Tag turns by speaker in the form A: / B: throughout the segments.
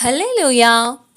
A: Hallelujah.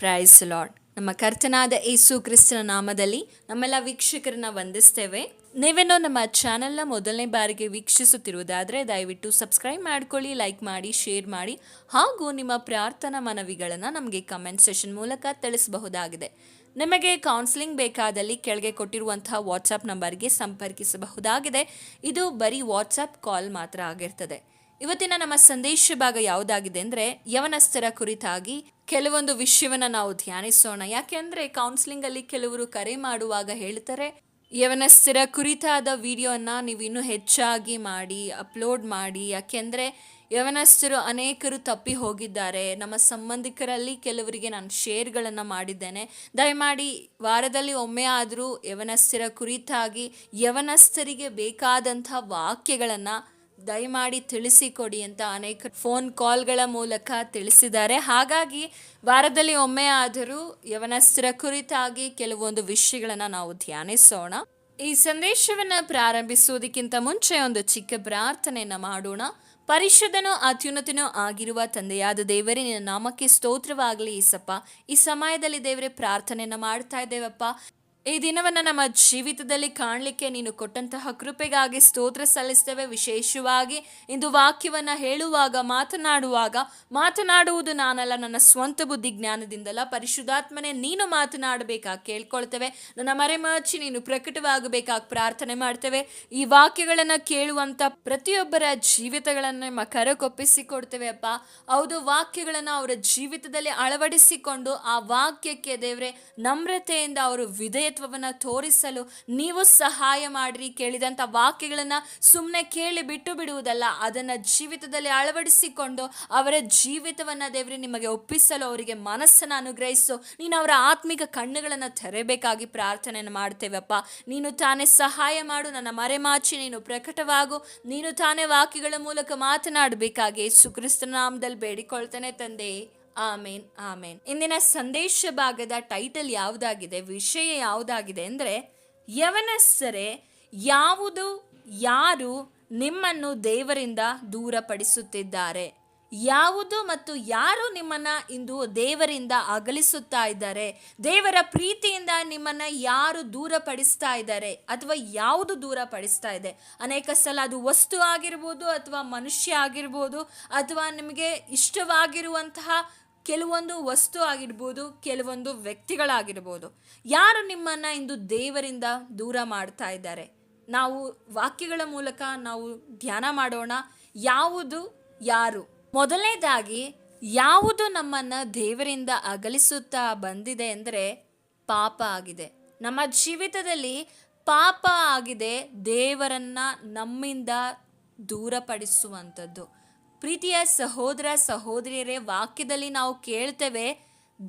A: Price lord ನಮ್ಮ ಕರ್ತನಾದ ಏಸು ಕ್ರಿಸ್ತನ ನಾಮದಲ್ಲಿ ನಮ್ಮೆಲ್ಲ ವೀಕ್ಷಕರನ್ನ ವಂದಿಸ್ತೇವೆ. ನೀವೇನೋ ನಮ್ಮ ಚಾನೆಲ್ನ ಮೊದಲನೇ ಬಾರಿಗೆ ವೀಕ್ಷಿಸುತ್ತಿರುವುದಾದರೆ ದಯವಿಟ್ಟು ಸಬ್ಸ್ಕ್ರೈಬ್ ಮಾಡ್ಕೊಳ್ಳಿ ಲೈಕ್ ಮಾಡಿ ಶೇರ್ ಮಾಡಿ, ಹಾಗೂ ನಿಮ್ಮ ಪ್ರಾರ್ಥನಾ ಮನವಿಗಳನ್ನು ನಮಗೆ ಕಮೆಂಟ್ ಸೆಷನ್ ಮೂಲಕ ತಿಳಿಸಬಹುದಾಗಿದೆ. ನಿಮಗೆ ಕೌನ್ಸಿಲಿಂಗ್ ಬೇಕಾದಲ್ಲಿ ಕೆಳಗೆ ಕೊಟ್ಟಿರುವಂತಹ ವಾಟ್ಸಪ್ ನಂಬರ್ಗೆ ಸಂಪರ್ಕಿಸಬಹುದಾಗಿದೆ. ಇದು ಬರೀ ವಾಟ್ಸಪ್ ಕಾಲ್ ಮಾತ್ರ ಆಗಿರ್ತದೆ. ಇವತ್ತಿನ ನಮ್ಮ ಸಂದೇಶ ಭಾಗ ಯಾವುದಾಗಿದೆ ಅಂದ್ರೆ ಯವನಸ್ಥರ ಕುರಿತಾಗಿ ಕೆಲವೊಂದು ವಿಷಯವನ್ನ ನಾವು ಧ್ಯಾನಿಸೋಣ. ಯಾಕೆಂದ್ರೆ ಕೌನ್ಸಿಲಿಂಗ್ ಅಲ್ಲಿ ಕೆಲವರು ಕರೆ ಮಾಡುವಾಗ ಹೇಳ್ತಾರೆ, ಯವನಸ್ಥರ ಕುರಿತಾದ ವಿಡಿಯೋನ ನೀವು ಇನ್ನೂ ಹೆಚ್ಚಾಗಿ ಮಾಡಿ, ಅಪ್ಲೋಡ್ ಮಾಡಿ. ಯಾಕೆಂದ್ರೆ ಯವನಸ್ಥರು ಅನೇಕರು ತಪ್ಪಿ ಹೋಗಿದ್ದಾರೆ. ನಮ್ಮ ಸಂಬಂಧಿಕರಲ್ಲಿ ಕೆಲವರಿಗೆ ನಾನು ಶೇರ್ಗಳನ್ನು ಮಾಡಿದ್ದೇನೆ. ದಯಮಾಡಿ ವಾರದಲ್ಲಿ ಒಮ್ಮೆ ಆದರೂ ಯವನಸ್ಥರ ಕುರಿತಾಗಿ ಯವನಸ್ಥರಿಗೆ ಬೇಕಾದಂಥ ವಾಕ್ಯಗಳನ್ನು ದಯಮಾಡಿ ತಿಳಿಸಿಕೊಡಿ ಅಂತ ಅನೇಕ ಫೋನ್ ಕಾಲ್ಗಳ ಮೂಲಕ ತಿಳಿಸಿದ್ದಾರೆ. ಹಾಗಾಗಿ ವಾರದಲ್ಲಿ ಒಮ್ಮೆ ಆದರೂ ಯವನಸ್ಥರ ಕುರಿತಾಗಿ ಕೆಲವೊಂದು ವಿಷಯಗಳನ್ನು ನಾವು ಧ್ಯಾನಿಸೋಣ. ಈ ಸಂದೇಶವನ್ನು ಪ್ರಾರಂಭಿಸುವುದಕ್ಕಿಂತ ಮುಂಚೆ ಒಂದು ಚಿಕ್ಕ ಪ್ರಾರ್ಥನೆಯನ್ನು ಮಾಡೋಣ. ಪರಿಶುದ್ಧನೂ ಅತ್ಯುನ್ನತನೂ ಆಗಿರುವ ತಂದೆಯಾದ ದೇವರೇ, ನಿನ್ನ ನಾಮಕ್ಕೆ ಸ್ತೋತ್ರವಾಗಲಿ ಈಸಪ್ಪ. ಈ ಸಮಯದಲ್ಲಿ ದೇವರೇ, ಪ್ರಾರ್ಥನೆಯನ್ನು ಮಾಡ್ತಾ ಇದ್ದೇವಪ್ಪ. ಈ ದಿನವನ್ನು ನಮ್ಮ ಜೀವಿತದಲ್ಲಿ ಕಾಣಲಿಕ್ಕೆ ನೀನು ಕೊಟ್ಟಂತಹ ಕೃಪೆಗಾಗಿ ಸ್ತೋತ್ರ ಸಲ್ಲಿಸ್ತೇವೆ. ವಿಶೇಷವಾಗಿ ಇಂದು ವಾಕ್ಯವನ್ನು ಹೇಳುವಾಗ, ಮಾತನಾಡುವಾಗ, ಮಾತನಾಡುವುದು ನಾನಲ್ಲ, ನನ್ನ ಸ್ವಂತ ಬುದ್ಧಿ ಜ್ಞಾನದಿಂದಲ್ಲ. ಪರಿಶುದ್ಧಾತ್ಮನೇ, ನೀನು ಮಾತನಾಡಬೇಕಾ ಕೇಳ್ಕೊಳ್ತೇವೆ. ನನ್ನ ಮರೆಮಾಚಿ ನೀನು ಪ್ರಕಟವಾಗಬೇಕಾಗಿ ಪ್ರಾರ್ಥನೆ ಮಾಡ್ತೇವೆ. ಈ ವಾಕ್ಯಗಳನ್ನು ಕೇಳುವಂತ ಪ್ರತಿಯೊಬ್ಬರ ಜೀವಿತಗಳನ್ನು ನಮ್ಮ ಕರಕೊಪ್ಪಿಸಿಕೊಡ್ತೇವೆ, ಅಪ್ಪ. ಹೌದು, ವಾಕ್ಯಗಳನ್ನು ಅವರ ಜೀವಿತದಲ್ಲಿ ಅಳವಡಿಸಿಕೊಂಡು ಆ ವಾಕ್ಯಕ್ಕೆ ದೇವರೇ, ನಮ್ರತೆಯಿಂದ ಅವರು ವಿಧೇಯತ್ವವನ್ನು ತೋರಿಸಲು ನೀವು ಸಹಾಯ ಮಾಡ್ರಿ ಕೇಳಿದಂಥ ವಾಕ್ಯಗಳನ್ನು ಸುಮ್ಮನೆ ಕೇಳಿ ಬಿಟ್ಟು ಬಿಡುವುದಲ್ಲ, ಅದನ್ನು ಜೀವಿತದಲ್ಲಿ ಅಳವಡಿಸಿಕೊಂಡು ಅವರ ಜೀವಿತವನ್ನು ದೇವರೇ ನಿಮಗೆ ಒಪ್ಪಿಸಲು ಅವರಿಗೆ ಮನಸ್ಸನ್ನು ಅನುಗ್ರಹಿಸು. ನೀನು ಅವರ ಆತ್ಮಿಕ ಕಣ್ಣುಗಳನ್ನು ತೆರೆಯಬೇಕಾಗಿ ಪ್ರಾರ್ಥನೆಯನ್ನು ಮಾಡ್ತೇವಪ್ಪ. ನೀನು ತಾನೇ ಸಹಾಯ ಮಾಡು, ನನ್ನ ಮರೆಮಾಚಿ, ನೀನು ಪ್ರಕಟವಾಗು. ನೀನು ತಾನೇ ವಾಕ್ಯಗಳ ಮೂಲಕ ಮಾತನಾಡಬೇಕಾಗಿ ಸುಕ್ರಿಸ್ತನಾಮದಲ್ಲಿ ಬೇಡಿಕೊಳ್ತಾನೆ ನಾಮದಲ್ಲಿ ಬೇಡಿಕೊಳ್ತೇನೆ ತಂದೆ. ಆಮೇನ್ ಆಮೇನ್. ಇಂದಿನ ಸಂದೇಶ ಭಾಗದ ಟೈಟಲ್ ಯಾವುದಾಗಿದೆ, ವಿಷಯ ಯಾವುದಾಗಿದೆ ಅಂದರೆ ಯವನಸ್ಥರೇ ಯಾವುದು, ಯಾರು ನಿಮ್ಮನ್ನು ದೇವರಿಂದ ದೂರಪಡಿಸುತ್ತಿದ್ದಾರೆ. ಯಾವುದು ಮತ್ತು ಯಾರು ನಿಮ್ಮನ್ನ ಇಂದು ದೇವರಿಂದ ಅಗಲಿಸುತ್ತಾ ಇದ್ದಾರೆ? ದೇವರ ಪ್ರೀತಿಯಿಂದ ನಿಮ್ಮನ್ನ ಯಾರು ದೂರಪಡಿಸ್ತಾ ಇದ್ದಾರೆ? ಅಥವಾ ಯಾವುದು ದೂರಪಡಿಸ್ತಾ ಇದೆ? ಅನೇಕ ಸಲ ಅದು ವಸ್ತು ಆಗಿರ್ಬೋದು ಅಥವಾ ಮನುಷ್ಯ ಆಗಿರ್ಬೋದು ಅಥವಾ ನಿಮಗೆ ಇಷ್ಟವಾಗಿರುವಂತಹ ಕೆಲವೊಂದು ವಸ್ತು ಆಗಿರ್ಬೋದು, ಕೆಲವೊಂದು ವ್ಯಕ್ತಿಗಳಾಗಿರ್ಬೋದು. ಯಾರು ನಿಮ್ಮನ್ನ ಇಂದು ದೇವರಿಂದ ದೂರ ಮಾಡ್ತಾ ಇದ್ದಾರೆ? ನಾವು ವಾಕ್ಯಗಳ ಮೂಲಕ ನಾವು ಧ್ಯಾನ ಮಾಡೋಣ. ಯಾವುದು ಯಾರು? ಮೊದಲನೇದಾಗಿ, ಯಾವುದು ನಮ್ಮನ್ನ ದೇವರಿಂದ ಅಗಲಿಸುತ್ತಾ ಬಂದಿದೆ ಅಂದರೆ ಪಾಪ ಆಗಿದೆ. ನಮ್ಮ ಜೀವಿತದಲ್ಲಿ ಪಾಪ ಆಗಿದೆ, ದೇವರನ್ನ ನಮ್ಮಿಂದ ದೂರಪಡಿಸುವಂಥದ್ದು. ಪ್ರೀತಿಯ ಸಹೋದರ ಸಹೋದರಿಯರೇ, ವಾಕ್ಯದಲ್ಲಿ ನಾವು ಕೇಳ್ತೇವೆ,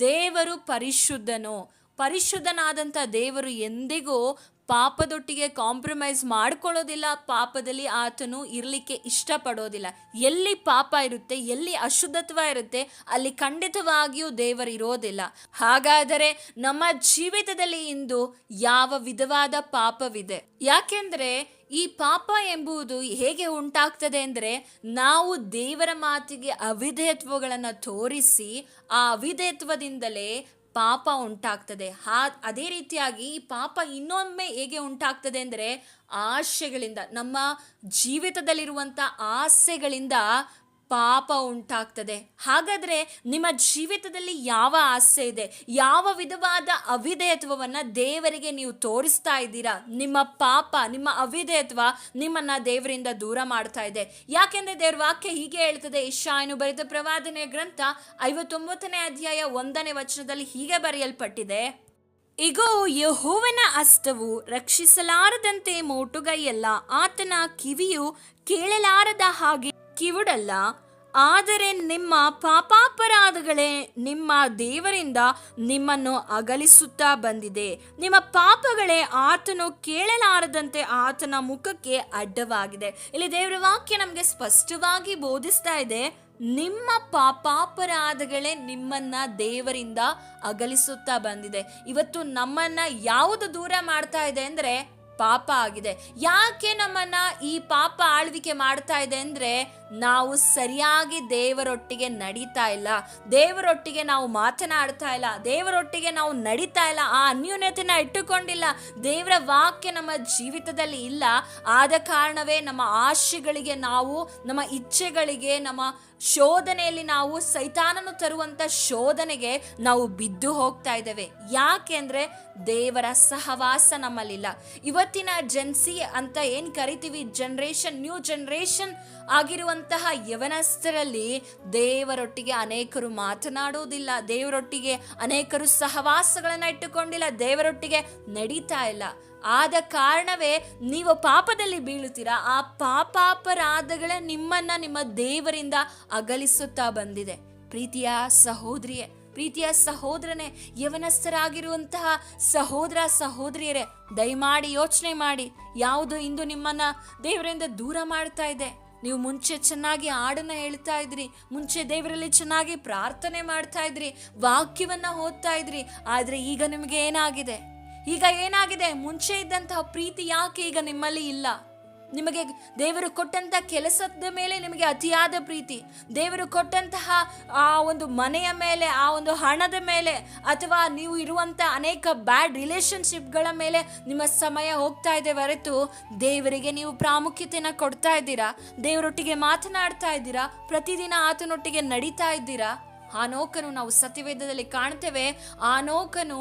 A: ದೇವರು ಪರಿಶುದ್ಧನು. ಪರಿಶುದ್ಧನಾದಂಥ ದೇವರು ಎಂದಿಗೂ ಪಾಪದೊಟ್ಟಿಗೆ ಕಾಂಪ್ರಮೈಸ್ ಮಾಡ್ಕೊಳ್ಳೋದಿಲ್ಲ, ಪಾಪದಲ್ಲಿ ಆತನು ಇರಲಿಕ್ಕೆ ಇಷ್ಟಪಡೋದಿಲ್ಲ. ಎಲ್ಲಿ ಪಾಪ ಇರುತ್ತೆ, ಎಲ್ಲಿ ಅಶುದ್ಧತ್ವ ಇರುತ್ತೆ, ಅಲ್ಲಿ ಖಂಡಿತವಾಗಿಯೂ ದೇವರು ಇರೋದಿಲ್ಲ. ಹಾಗಾದರೆ ನಮ್ಮ ಜೀವಿತದಲ್ಲಿ ಇಂದು ಯಾವ ವಿಧವಾದ ಪಾಪವಿದೆ? ಯಾಕೆಂದ್ರೆ ಈ ಪಾಪ ಎಂಬುದು ಹೇಗೆ ಉಂಟಾಗ್ತದೆ ಅಂದರೆ ನಾವು ದೇವರ ಮಾತಿಗೆ ಅವಿಧೇಯತ್ವಗಳನ್ನು ತೋರಿಸಿ ಆ ಅವಿಧೇಯತ್ವದಿಂದಲೇ ಪಾಪ ಉಂಟಾಗ್ತದೆ. ಹಾ, ಅದೇ ರೀತಿಯಾಗಿ ಈ ಪಾಪ ಇನ್ನೊಮ್ಮೆ ಹೇಗೆ ಉಂಟಾಗ್ತದೆ ಅಂದರೆ ಆಶೆಗಳಿಂದ ನಮ್ಮ ಜೀವಿತದಲ್ಲಿರುವಂಥ ಆಸೆಗಳಿಂದ ಪಾಪ ಉಂಟಾಗ್ತದೆ. ಹಾಗಾದ್ರೆ ನಿಮ್ಮ ಜೀವಿತದಲ್ಲಿ ಯಾವ ಆಸೆ ಇದೆ? ಯಾವ ವಿಧವಾದ ಅವಿಧೇಯತ್ವವನ್ನು ದೇವರಿಗೆ ನೀವು ತೋರಿಸ್ತಾ ಇದ್ದೀರಾ? ನಿಮ್ಮ ಪಾಪ, ನಿಮ್ಮ ಅವಿಧೇಯತ್ವ ನಿಮ್ಮನ್ನ ದೇವರಿಂದ ದೂರ ಮಾಡ್ತಾ ಇದೆ. ಯಾಕೆಂದರೆ ದೇವರ ವಾಕ್ಯ ಹೀಗೆ ಹೇಳ್ತದೆ ಇಶಾಯನು ಬರೆದ ಪ್ರವಾದನೆಯ ಗ್ರಂಥ ಐವತ್ತೊಂಬತ್ತನೇ ಅಧ್ಯಾಯ ಒಂದನೇ ವಚನದಲ್ಲಿ ಹೀಗೆ ಬರೆಯಲ್ಪಟ್ಟಿದೆ. ಇಗೋ, ಯಹೋವನ ಅಸ್ತವು ರಕ್ಷಿಸಲಾರದಂತೆ ಮೋಟುಗೈಯಲ್ಲ. ಆತನ ಕಿವಿಯು ಕೇಳಲಾರದ ಹಾಗೆ ಕಿವುಡಲ್ಲ ಆದರೆ ನಿಮ್ಮ ಪಾಪಾಪರಾಧಗಳೇ ನಿಮ್ಮ ದೇವರಿಂದ ನಿಮ್ಮನ್ನು ಅಗಲಿಸುತ್ತಾ ಬಂದಿದೆ. ನಿಮ್ಮ ಪಾಪಗಳೇ ಆತನು ಕೇಳಲಾರದಂತೆ ಆತನ ಮುಖಕ್ಕೆ ಅಡ್ಡವಾಗಿದೆ. ಇಲ್ಲಿ ದೇವರ ವಾಕ್ಯ ನಮಗೆ ಸ್ಪಷ್ಟವಾಗಿ ಬೋಧಿಸ್ತಾ ಇದೆ. ನಿಮ್ಮ ಪಾಪಾಪರಾಧಗಳೇ ನಿಮ್ಮನ್ನ ದೇವರಿಂದ ಅಗಲಿಸುತ್ತಾ ಬಂದಿದೆ. ಇವತ್ತು ನಮ್ಮನ್ನ ಯಾವುದು ದೂರ ಮಾಡ್ತಾ ಇದೆ ಅಂದ್ರೆ ಪಾಪ ಆಗಿದೆ. ಯಾಕೆ ನಮ್ಮನ್ನ ಈ ಪಾಪ ಆಳ್ವಿಕೆ ಮಾಡ್ತಾ ಇದೆ ಅಂದ್ರೆ ನಾವು ಸರಿಯಾಗಿ ದೇವರೊಟ್ಟಿಗೆ ನಡೀತಾ ಇಲ್ಲ, ದೇವರೊಟ್ಟಿಗೆ ನಾವು ಮಾತನಾಡ್ತಾ ಇಲ್ಲ, ದೇವರೊಟ್ಟಿಗೆ ನಾವು ನಡೀತಾ ಇಲ್ಲ, ಆ ಅನ್ಯೂನ್ಯತೆನ ಇಟ್ಟುಕೊಂಡಿಲ್ಲ, ದೇವರ ವಾಕ್ಯ ನಮ್ಮ ಜೀವಿತದಲ್ಲಿ ಇಲ್ಲ. ಆದ ಕಾರಣವೇ ನಮ್ಮ ಆಶೆಗಳಿಗೆ ನಾವು, ನಮ್ಮ ಇಚ್ಛೆಗಳಿಗೆ, ನಮ್ಮ ಶೋಧನೆಯಲ್ಲಿ ನಾವು ಸೈತಾನನು ತರುವಂತ ಶೋಧನೆಗೆ ನಾವು ಬಿದ್ದು ಹೋಗ್ತಾ ಇದ್ದೇವೆ. ಯಾಕೆಂದ್ರೆ ದೇವರ ಸಹವಾಸ ನಮ್ಮಲ್ಲಿಲ್ಲ. ಇವತ್ತಿನ ಜೆನ್ಸಿ ಅಂತ ಏನು ಕರಿತೀವಿ? ಜನರೇಷನ್ ನ್ಯೂ ಜನರೇಷನ್ ಆಗಿರುವಂತಹ ಯವನಸ್ಥರಲ್ಲಿ ದೇವರೊಟ್ಟಿಗೆ ಅನೇಕರು ಮಾತನಾಡುವುದಿಲ್ಲ. ದೇವರೊಟ್ಟಿಗೆ ಅನೇಕರು ಸಹವಾಸಗಳನ್ನ ಇಟ್ಟುಕೊಂಡಿಲ್ಲ. ದೇವರೊಟ್ಟಿಗೆ ನಡೀತಾ ಇಲ್ಲ. ಆದ ಕಾರಣವೇ ನೀವು ಪಾಪದಲ್ಲಿ ಬೀಳುತ್ತೀರಾ? ಆ ಪಾಪಾಪರಾಧಗಳ ನಿಮ್ಮನ್ನ ನಿಮ್ಮ ದೇವರಿಂದ ಅಗಲಿಸುತ್ತಾ ಬಂದಿದೆ. ಪ್ರೀತಿಯ ಸಹೋದರಿಯೇ, ಪ್ರೀತಿಯ ಸಹೋದರನೇ, ಯವನಸ್ಥರಾಗಿರುವಂತಹ ಸಹೋದರ ಸಹೋದರಿಯರೇ, ದಯಮಾಡಿ ಯೋಚನೆ ಮಾಡಿ. ಯಾವುದು ಇಂದು ನಿಮ್ಮನ್ನ ದೇವರಿಂದ ದೂರ ಮಾಡ್ತಾ ಇದೆ? ನೀವು ಮುಂಚೆ ಚೆನ್ನಾಗಿ ಹಾಡನ್ನ ಹೇಳ್ತಾ ಇದ್ರಿ, ಮುಂಚೆ ದೇವರಲ್ಲಿ ಚೆನ್ನಾಗಿ ಪ್ರಾರ್ಥನೆ ಮಾಡ್ತಾ ಇದ್ರಿ, ವಾಕ್ಯವನ್ನ ಓದ್ತಾ ಇದ್ರಿ, ಆದ್ರೆ ಈಗ ನಿಮಗೆ ಏನಾಗಿದೆ? ಈಗ ಏನಾಗಿದೆ? ಮುಂಚೆ ಇದ್ದಂತಹ ಪ್ರೀತಿ ಯಾಕೆ ಈಗ ನಿಮ್ಮಲ್ಲಿ ಇಲ್ಲ? ನಿಮಗೆ ದೇವರು ಕೊಟ್ಟಂತಹ ಕೆಲಸದ ಮೇಲೆ ನಿಮಗೆ ಅತಿಯಾದ ಪ್ರೀತಿ. ದೇವರು ಕೊಟ್ಟಂತಹ ಆ ಒಂದು ಮನೆಯ ಮೇಲೆ, ಆ ಒಂದು ಹಣದ ಮೇಲೆ ಅಥವಾ ನೀವು ಇರುವಂಥ ಅನೇಕ ಬ್ಯಾಡ್ ರಿಲೇಶನ್ಶಿಪ್ಗಳ ಮೇಲೆ ನಿಮ್ಮ ಸಮಯ ಹೋಗ್ತಾ ಇದೆ ಹೊರತು ದೇವರಿಗೆ ನೀವು ಪ್ರಾಮುಖ್ಯತೆನ ಕೊಡ್ತಾ ಇದ್ದೀರಾ? ದೇವರೊಟ್ಟಿಗೆ ಮಾತನಾಡ್ತಾ ಇದ್ದೀರಾ? ಪ್ರತಿದಿನ ಆತನೊಟ್ಟಿಗೆ ನಡೀತಾ ಇದ್ದೀರಾ? ಆ ನೋಕನು ನಾವು ಸತ್ಯವೇದದಲ್ಲಿ ಕಾಣ್ತೇವೆ, ಆ ನೋಕನು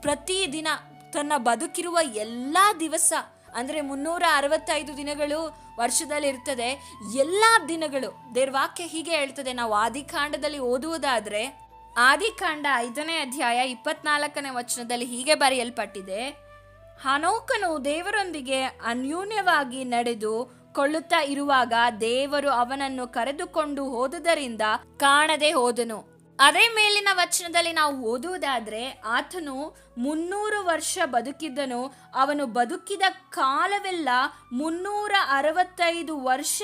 A: ಪ್ರತಿದಿನ ತನ್ನ ಬದುಕಿರುವ ಎಲ್ಲ ದಿವಸ ಅಂದರೆ ಮುನ್ನೂರ ಅರವತ್ತೈದು ದಿನಗಳು ವರ್ಷದಲ್ಲಿ ಇರ್ತದೆ. ಎಲ್ಲ ದಿನಗಳು, ದೇವ್ರ ವಾಕ್ಯ ಹೀಗೆ ಹೇಳ್ತದೆ, ನಾವು ಆದಿಕಾಂಡದಲ್ಲಿ ಓದುವುದಾದರೆ ಆದಿಕಾಂಡ ಐದನೇ ಅಧ್ಯಾಯ ಇಪ್ಪತ್ನಾಲ್ಕನೇ ವಚನದಲ್ಲಿ ಹೀಗೆ ಬರೆಯಲ್ಪಟ್ಟಿದೆ. ಹನೋಕನು ದೇವರೊಂದಿಗೆ ಅನ್ಯೂನ್ಯವಾಗಿ ನಡೆದು ಕೊಳ್ಳುತ್ತಾ ಇರುವಾಗ ದೇವರು ಅವನನ್ನು ಕರೆದುಕೊಂಡು ಹೋದುದರಿಂದ ಕಾಣದೆ ಹೋದನು. ಅದೇ ಮೇಲಿನ ವಚನದಲ್ಲಿ ನಾವು ಓದುವುದಾದ್ರೆ, ಆತನು ಮುನ್ನೂರು ವರ್ಷ ಬದುಕಿದ್ದನು, ಅವನು ಬದುಕಿದ ಕಾಲವೆಲ್ಲ ಮುನ್ನೂರ ಅರವತ್ತೈದು ವರ್ಷ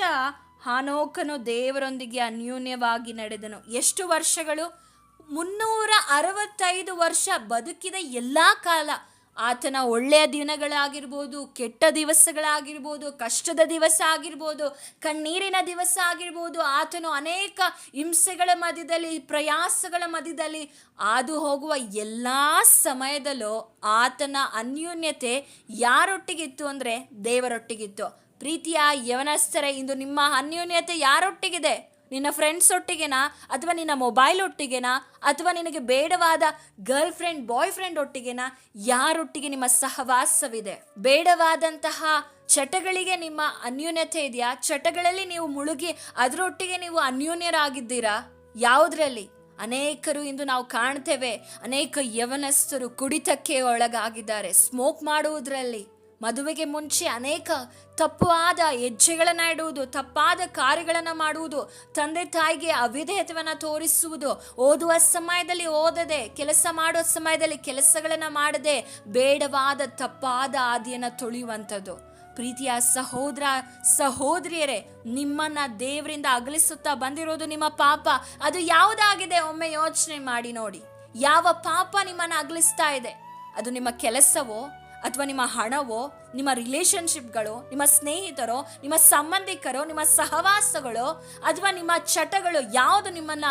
A: ಹಾನೋಕನು ದೇವರೊಂದಿಗೆ ಅನ್ಯೂನ್ಯವಾಗಿ ನಡೆದನು. ಎಷ್ಟು ವರ್ಷಗಳು? ಮುನ್ನೂರ ಅರವತ್ತೈದು ವರ್ಷ ಬದುಕಿದ ಎಲ್ಲ ಕಾಲ. ಆತನ ಒಳ್ಳೆಯ ದಿನಗಳಾಗಿರ್ಬೋದು, ಕೆಟ್ಟ ದಿವಸಗಳಾಗಿರ್ಬೋದು, ಕಷ್ಟದ ದಿವಸ ಆಗಿರ್ಬೋದು, ಕಣ್ಣೀರಿನ ದಿವಸ ಆಗಿರ್ಬೋದು, ಆತನು ಅನೇಕ ಹಿಂಸೆಗಳ ಮಧ್ಯದಲ್ಲಿ, ಪ್ರಯಾಸಗಳ ಮಧ್ಯದಲ್ಲಿ ಹಾದು ಹೋಗುವ ಎಲ್ಲ ಸಮಯದಲ್ಲೂ ಆತನ ಅನ್ಯೂನ್ಯತೆ ಯಾರೊಟ್ಟಿಗಿತ್ತು ಅಂದರೆ ದೇವರೊಟ್ಟಿಗಿತ್ತು. ಪ್ರೀತಿಯ ಯವನಸ್ಥರೇ, ಇಂದು ನಿಮ್ಮ ಅನ್ಯೂನ್ಯತೆ ಯಾರೊಟ್ಟಿಗಿದೆ? ನಿನ್ನ ಫ್ರೆಂಡ್ಸ್ ಒಟ್ಟಿಗೆನಾ? ಅಥವಾ ನಿನ್ನ ಮೊಬೈಲ್ ಒಟ್ಟಿಗೆನಾ? ಅಥವಾ ನಿನಗೆ ಬೇಡವಾದ ಗರ್ಲ್ ಫ್ರೆಂಡ್ ಬಾಯ್ ಫ್ರೆಂಡ್ ಒಟ್ಟಿಗೆನಾ? ಯಾರೊಟ್ಟಿಗೆ ನಿಮ್ಮ ಸಹವಾಸವಿದೆ? ಬೇಡವಾದಂತಹ ಚಟಗಳಿಗೆ ನಿಮ್ಮ ಅನ್ಯೂನ್ಯತೆ ಇದೆಯಾ? ಚಟಗಳಲ್ಲಿ ನೀವು ಮುಳುಗಿ ಅದರೊಟ್ಟಿಗೆ ನೀವು ಅನ್ಯೂನ್ಯರಾಗಿದ್ದೀರಾ? ಯಾವುದ್ರಲ್ಲಿ? ಅನೇಕರು ಇಂದು ನಾವು ಕಾಣ್ತೇವೆ. ಅನೇಕ ಯವನಸ್ಥರು ಕುಡಿತಕ್ಕೆ ಒಳಗಾಗಿದ್ದಾರೆ. ಸ್ಮೋಕ್ ಮಾಡುವುದರಲ್ಲಿ. ಮದುವೆಗೆ ಮುಂಚೆ ಅನೇಕ ತಪ್ಪಾದ ಹೆಜ್ಜೆಗಳನ್ನು ಇಡುವುದು, ತಪ್ಪಾದ ಕಾರ್ಯಗಳನ್ನು ಮಾಡುವುದು, ತಂದೆ ತಾಯಿಗೆ ಅವಿಧೇಯತೆಯನ್ನು ತೋರಿಸುವುದು, ಓದುವ ಸಮಯದಲ್ಲಿ ಓದದೆ, ಕೆಲಸ ಮಾಡುವ ಸಮಯದಲ್ಲಿ ಕೆಲಸಗಳನ್ನು ಮಾಡದೆ ಬೇಡವಾದ ತಪ್ಪಾದ ಆದಿಯನ್ನು ತೊಳೆಯುವಂಥದ್ದು. ಪ್ರೀತಿಯ ಸಹೋದರ, ಸಹೋದರಿಯರೇ, ನಿಮ್ಮನ್ನ ದೇವರಿಂದ ಅಗಲಿಸುತ್ತಾ ಬಂದಿರೋದು ನಿಮ್ಮ ಪಾಪ. ಅದು ಯಾವುದಾಗಿದೆ? ಒಮ್ಮೆ ಯೋಚನೆ ಮಾಡಿ ನೋಡಿ. ಯಾವ ಪಾಪ ನಿಮ್ಮನ್ನ ಅಗಲಿಸ್ತಾ ಇದೆ? ಅದು ನಿಮ್ಮ ಕೆಲಸವೋ? ಅಥವಾ ನಿಮ್ಮ ಹಣವೋ, ನಿಮ್ಮ ರಿಲೇಶನ್ಶಿಪ್ಗಳು ನಿಮ್ಮ ಸ್ನೇಹಿತರೋ, ನಿಮ್ಮ ಸಂಬಂಧಿಕರೋ, ನಿಮ್ಮ ಸಹವಾಸಗಳು, ಅಥವಾ ನಿಮ್ಮ ಚಟಗಳು ಯಾವುದು ನಿಮ್ಮನ್ನ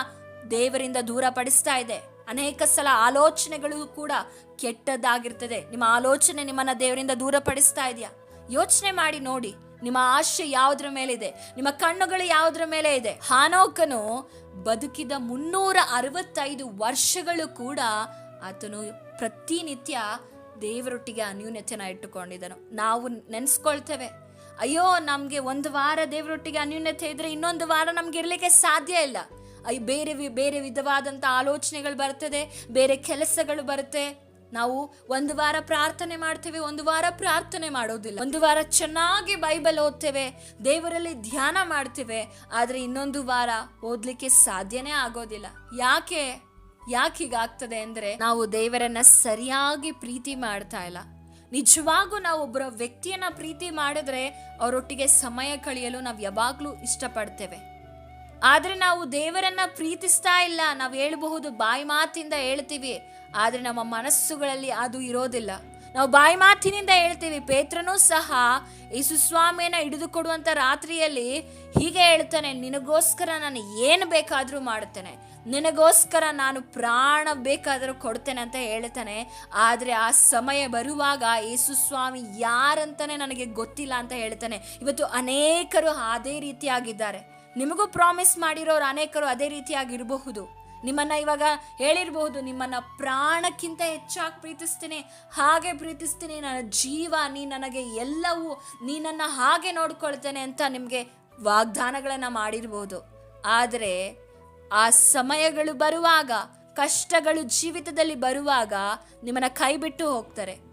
A: ದೇವರಿಂದ ದೂರಪಡಿಸ್ತಾ ಇದೆ? ಅನೇಕ ಸಲ ಆಲೋಚನೆಗಳು ಕೂಡ ಕೆಟ್ಟದ್ದಾಗಿರ್ತದೆ. ನಿಮ್ಮ ಆಲೋಚನೆ ನಿಮ್ಮನ್ನ ದೇವರಿಂದ ದೂರಪಡಿಸ್ತಾ ಇದೆಯಾ? ಯೋಚನೆ ಮಾಡಿ ನೋಡಿ. ನಿಮ್ಮ ಆಶೆ ಯಾವುದ್ರ ಮೇಲಿದೆ? ನಿಮ್ಮ ಕಣ್ಣುಗಳು ಯಾವುದ್ರ ಮೇಲೆ ಇದೆ? ಹಾನೋಕನು ಬದುಕಿದ ಮುನ್ನೂರ ಅರವತ್ತೈದು ವರ್ಷಗಳು ಕೂಡ ಆತನು ಪ್ರತಿನಿತ್ಯ ದೇವರೊಟ್ಟಿಗೆ ಅನ್ಯೂನ್ಯತೆನ ಇಟ್ಟುಕೊಂಡಿದ್ದನು. ನಾವು ನೆನೆಸ್ಕೊಳ್ತೇವೆ, ಅಯ್ಯೋ, ನಮಗೆ ಒಂದು ವಾರ ದೇವರೊಟ್ಟಿಗೆ ಅನ್ಯೂನ್ಯತೆ ಇದ್ರೆ ಇನ್ನೊಂದು ವಾರ ನಮ್ಗೆ ಇರಲಿಕ್ಕೆ ಸಾಧ್ಯ ಇಲ್ಲ. ಅಯ್ಯ ಬೇರೆ ಬೇರೆ ವಿಧವಾದಂಥ ಆಲೋಚನೆಗಳು ಬರ್ತದೆ, ಬೇರೆ ಕೆಲಸಗಳು ಬರುತ್ತೆ. ನಾವು ಒಂದು ವಾರ ಪ್ರಾರ್ಥನೆ ಮಾಡ್ತೇವೆ, ಒಂದು ವಾರ ಪ್ರಾರ್ಥನೆ ಮಾಡೋದಿಲ್ಲ. ಒಂದು ವಾರ ಚೆನ್ನಾಗಿ ಬೈಬಲ್ ಓದ್ತೇವೆ, ದೇವರಲ್ಲಿ ಧ್ಯಾನ ಮಾಡ್ತೇವೆ, ಆದರೆ ಇನ್ನೊಂದು ವಾರ ಓದಲಿಕ್ಕೆ ಸಾಧ್ಯನೇ ಆಗೋದಿಲ್ಲ. ಯಾಕೆ? ಯಾಕೆ ಹೀಗಾಗ್ತದೆ ಅಂದರೆ ನಾವು ದೇವರನ್ನ ಸರಿಯಾಗಿ ಪ್ರೀತಿ ಮಾಡ್ತಾ ಇಲ್ಲ. ನಿಜವಾಗೂ ನಾವು ಒಬ್ಬರ ವ್ಯಕ್ತಿಯನ್ನ ಪ್ರೀತಿ ಮಾಡಿದ್ರೆ ಅವರೊಟ್ಟಿಗೆ ಸಮಯ ಕಳೆಯಲು ನಾವು ಯಾವಾಗಲೂ ಇಷ್ಟಪಡ್ತೇವೆ. ಆದ್ರೆ ನಾವು ದೇವರನ್ನ ಪ್ರೀತಿಸ್ತಾ ಇಲ್ಲ. ನಾವು ಹೇಳಬಹುದು ಬಾಯಿ ಮಾತಿಂದ ಹೇಳ್ತೀವಿ. ಆದ್ರೆ ನಮ್ಮ ಮನಸ್ಸುಗಳಲ್ಲಿ ಅದು ಇರೋದಿಲ್ಲ. ನಾವು ಬಾಯಿ ಮಾತಿನಿಂದ ಹೇಳ್ತೀವಿ. ಪೇತ್ರನೂ ಸಹ ಯೇಸು ಸ್ವಾಮಿಯನ್ನ ಹಿಡಿದು ಕೊಡುವಂತ ರಾತ್ರಿಯಲ್ಲಿ ಹೀಗೆ ಹೇಳ್ತಾನೆ, ನಿನಗೋಸ್ಕರ ನಾನು ಏನು ಬೇಕಾದರೂ ಮಾಡುತ್ತೇನೆ ನಿನಗೋಸ್ಕರ ನಾನು ಪ್ರಾಣ ಬೇಕಾದರೂ ಕೊಡ್ತೇನೆ ಅಂತ ಹೇಳ್ತಾನೆ. ಆದರೆ ಆ ಸಮಯ ಬರುವಾಗ ಯೇಸು ಸ್ವಾಮಿ ಯಾರಂತಾನೆ ನನಗೆ ಗೊತ್ತಿಲ್ಲ ಅಂತ ಹೇಳ್ತಾನೆ. ಇವತ್ತು ಅನೇಕರು ಅದೇ ರೀತಿಯಾಗಿದ್ದಾರೆ. ನಿಮಗೂ ಪ್ರಾಮಿಸ್ ಮಾಡಿರೋರು ಅನೇಕರು ಅದೇ ರೀತಿಯಾಗಿರಬಹುದು. ನಿಮ್ಮನ್ನ ಇವಾಗ ಹೇಳಿರಬಹುದು, ನಿಮ್ಮನ್ನ ಪ್ರಾಣಕ್ಕಿಂತ ಹೆಚ್ಚಾಗಿ ಪ್ರೀತಿಸ್ತೀನಿ, ಹಾಗೆ ಪ್ರೀತಿಸ್ತೀನಿ, ನನ್ನ ಜೀವ, ನೀ ನನಗೆ ಎಲ್ಲವೂ, ನೀ ನನ್ನ ಹಾಗೆ ನೋಡ್ಕೊಳ್ತೇನೆ ಅಂತ ನಿಮಗೆ ವಾಗ್ದಾನಗಳನ್ನು ಮಾಡಿರ್ಬೋದು. ಆದರೆ ಆ ಸಮಯಗಳು ಬರುವಾಗ, ಕಷ್ಟಗಳು ಜೀವಿತದಲ್ಲಿ ಬರುವಾಗ ನಿಮ್ಮನ್ನು ಕೈ ಬಿಟ್ಟು ಹೋಗ್ತಾರೆ.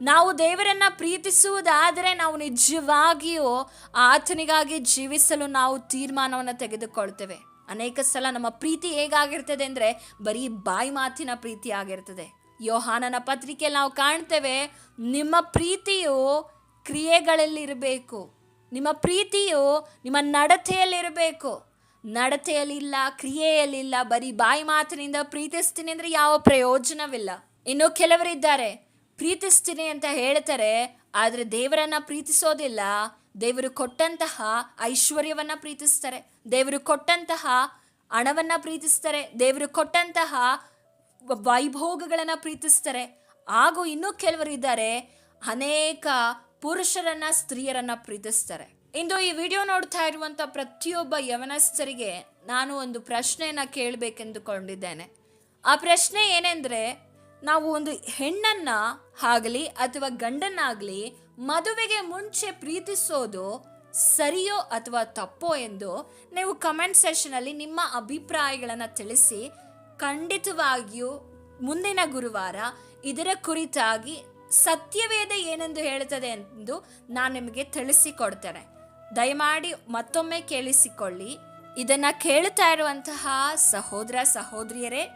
A: ನಾವು ದೇವರನ್ನ ಪ್ರೀತಿಸುವುದಾದರೆ ನಾವು ನಿಜವಾಗಿಯೂ ಆತನಿಗಾಗಿ ಜೀವಿಸಲು ನಾವು ತೀರ್ಮಾನವನ್ನು ತೆಗೆದುಕೊಳ್ತೇವೆ. ಅನೇಕ ಸಲ ನಮ್ಮ ಪ್ರೀತಿ ಹೇಗಾಗಿರ್ತದೆ ಅಂದರೆ ಬರೀ ಬಾಯಿ ಮಾತಿನ ಪ್ರೀತಿ ಆಗಿರ್ತದೆ. ಯೋಹಾನನ ಪತ್ರಿಕೆಯಲ್ಲಿ ನಾವು ಕಾಣ್ತೇವೆ, ನಿಮ್ಮ ಪ್ರೀತಿಯು ಕ್ರಿಯೆಗಳಲ್ಲಿರಬೇಕು. ನಿಮ್ಮ ಪ್ರೀತಿಯು ನಿಮ್ಮ ನಡತೆಯಲ್ಲಿರಬೇಕು. ನಡತೆಯಲ್ಲಿಲ್ಲ, ಕ್ರಿಯೆಯಲ್ಲಿಲ್ಲ, ಬರೀ ಬಾಯಿ ಮಾತಿನಿಂದ ಪ್ರೀತಿಸ್ತೀನಿ ಅಂದರೆ ಯಾವ ಪ್ರಯೋಜನವಿಲ್ಲ. ಇನ್ನು ಕೆಲವರಿದ್ದಾರೆ, ಪ್ರೀತಿಸ್ತೀನಿ ಅಂತ ಹೇಳ್ತಾರೆ, ಆದರೆ ದೇವರನ್ನ ಪ್ರೀತಿಸೋದಿಲ್ಲ. ದೇವರು ಕೊಟ್ಟಂತಹ ಐಶ್ವರ್ಯವನ್ನ ಪ್ರೀತಿಸ್ತಾರೆ. ದೇವರು ಕೊಟ್ಟಂತಹ ಹಣವನ್ನ ಪ್ರೀತಿಸ್ತಾರೆ. ದೇವರು ಕೊಟ್ಟಂತಹ ವೈಭೋಗಗಳನ್ನ ಪ್ರೀತಿಸ್ತಾರೆ. ಹಾಗೂ ಇನ್ನೂ ಕೆಲವರು ಇದ್ದಾರೆ ಅನೇಕ ಪುರುಷರನ್ನ, ಸ್ತ್ರೀಯರನ್ನ ಪ್ರೀತಿಸ್ತಾರೆ. ಇಂದು ಈ ವಿಡಿಯೋ ನೋಡ್ತಾ ಇರುವಂತ ಪ್ರತಿಯೊಬ್ಬ ಯವನಸ್ಥರಿಗೆ ನಾನು ಒಂದು ಪ್ರಶ್ನೆಯನ್ನ ಕೇಳಬೇಕೆಂದುಕೊಂಡಿದ್ದೇನೆ. ಆ ಪ್ರಶ್ನೆ ಏನೆಂದರೆ, ನಾವು ಒಂದು ಹೆಣ್ಣನ್ನ ಆಗಲಿ ಅಥವಾ ಗಂಡನ್ನಾಗಲಿ ಮದುವೆಗೆ ಮುಂಚೆ ಪ್ರೀತಿಸೋದು ಸರಿಯೋ ಅಥವಾ ತಪ್ಪೋ ಎಂದು ನೀವು ಕಮೆಂಟ್ ಸೆಷನಲ್ಲಿ ನಿಮ್ಮ ಅಭಿಪ್ರಾಯಗಳನ್ನು ತಿಳಿಸಿ, ಖಂಡಿತವಾಗಿಯೂ ಮುಂದಿನ ಗುರುವಾರ ಇದರ ಕುರಿತಾಗಿ ಸತ್ಯವೇದ ಏನೆಂದು ಹೇಳುತ್ತದೆ ಎಂದು ನಾನು ನಿಮಗೆ ತಿಳಿಸಿಕೊಡ್ತೇನೆ ದಯಮಾಡಿ ಮತ್ತೊಮ್ಮೆ ಕೇಳಿಸಿಕೊಳ್ಳಿ. ಇದನ್ನ ಕೇಳ್ತಾ ಇರುವಂತಹ ಸಹೋದರ ಸಹೋದರಿಯರೇ,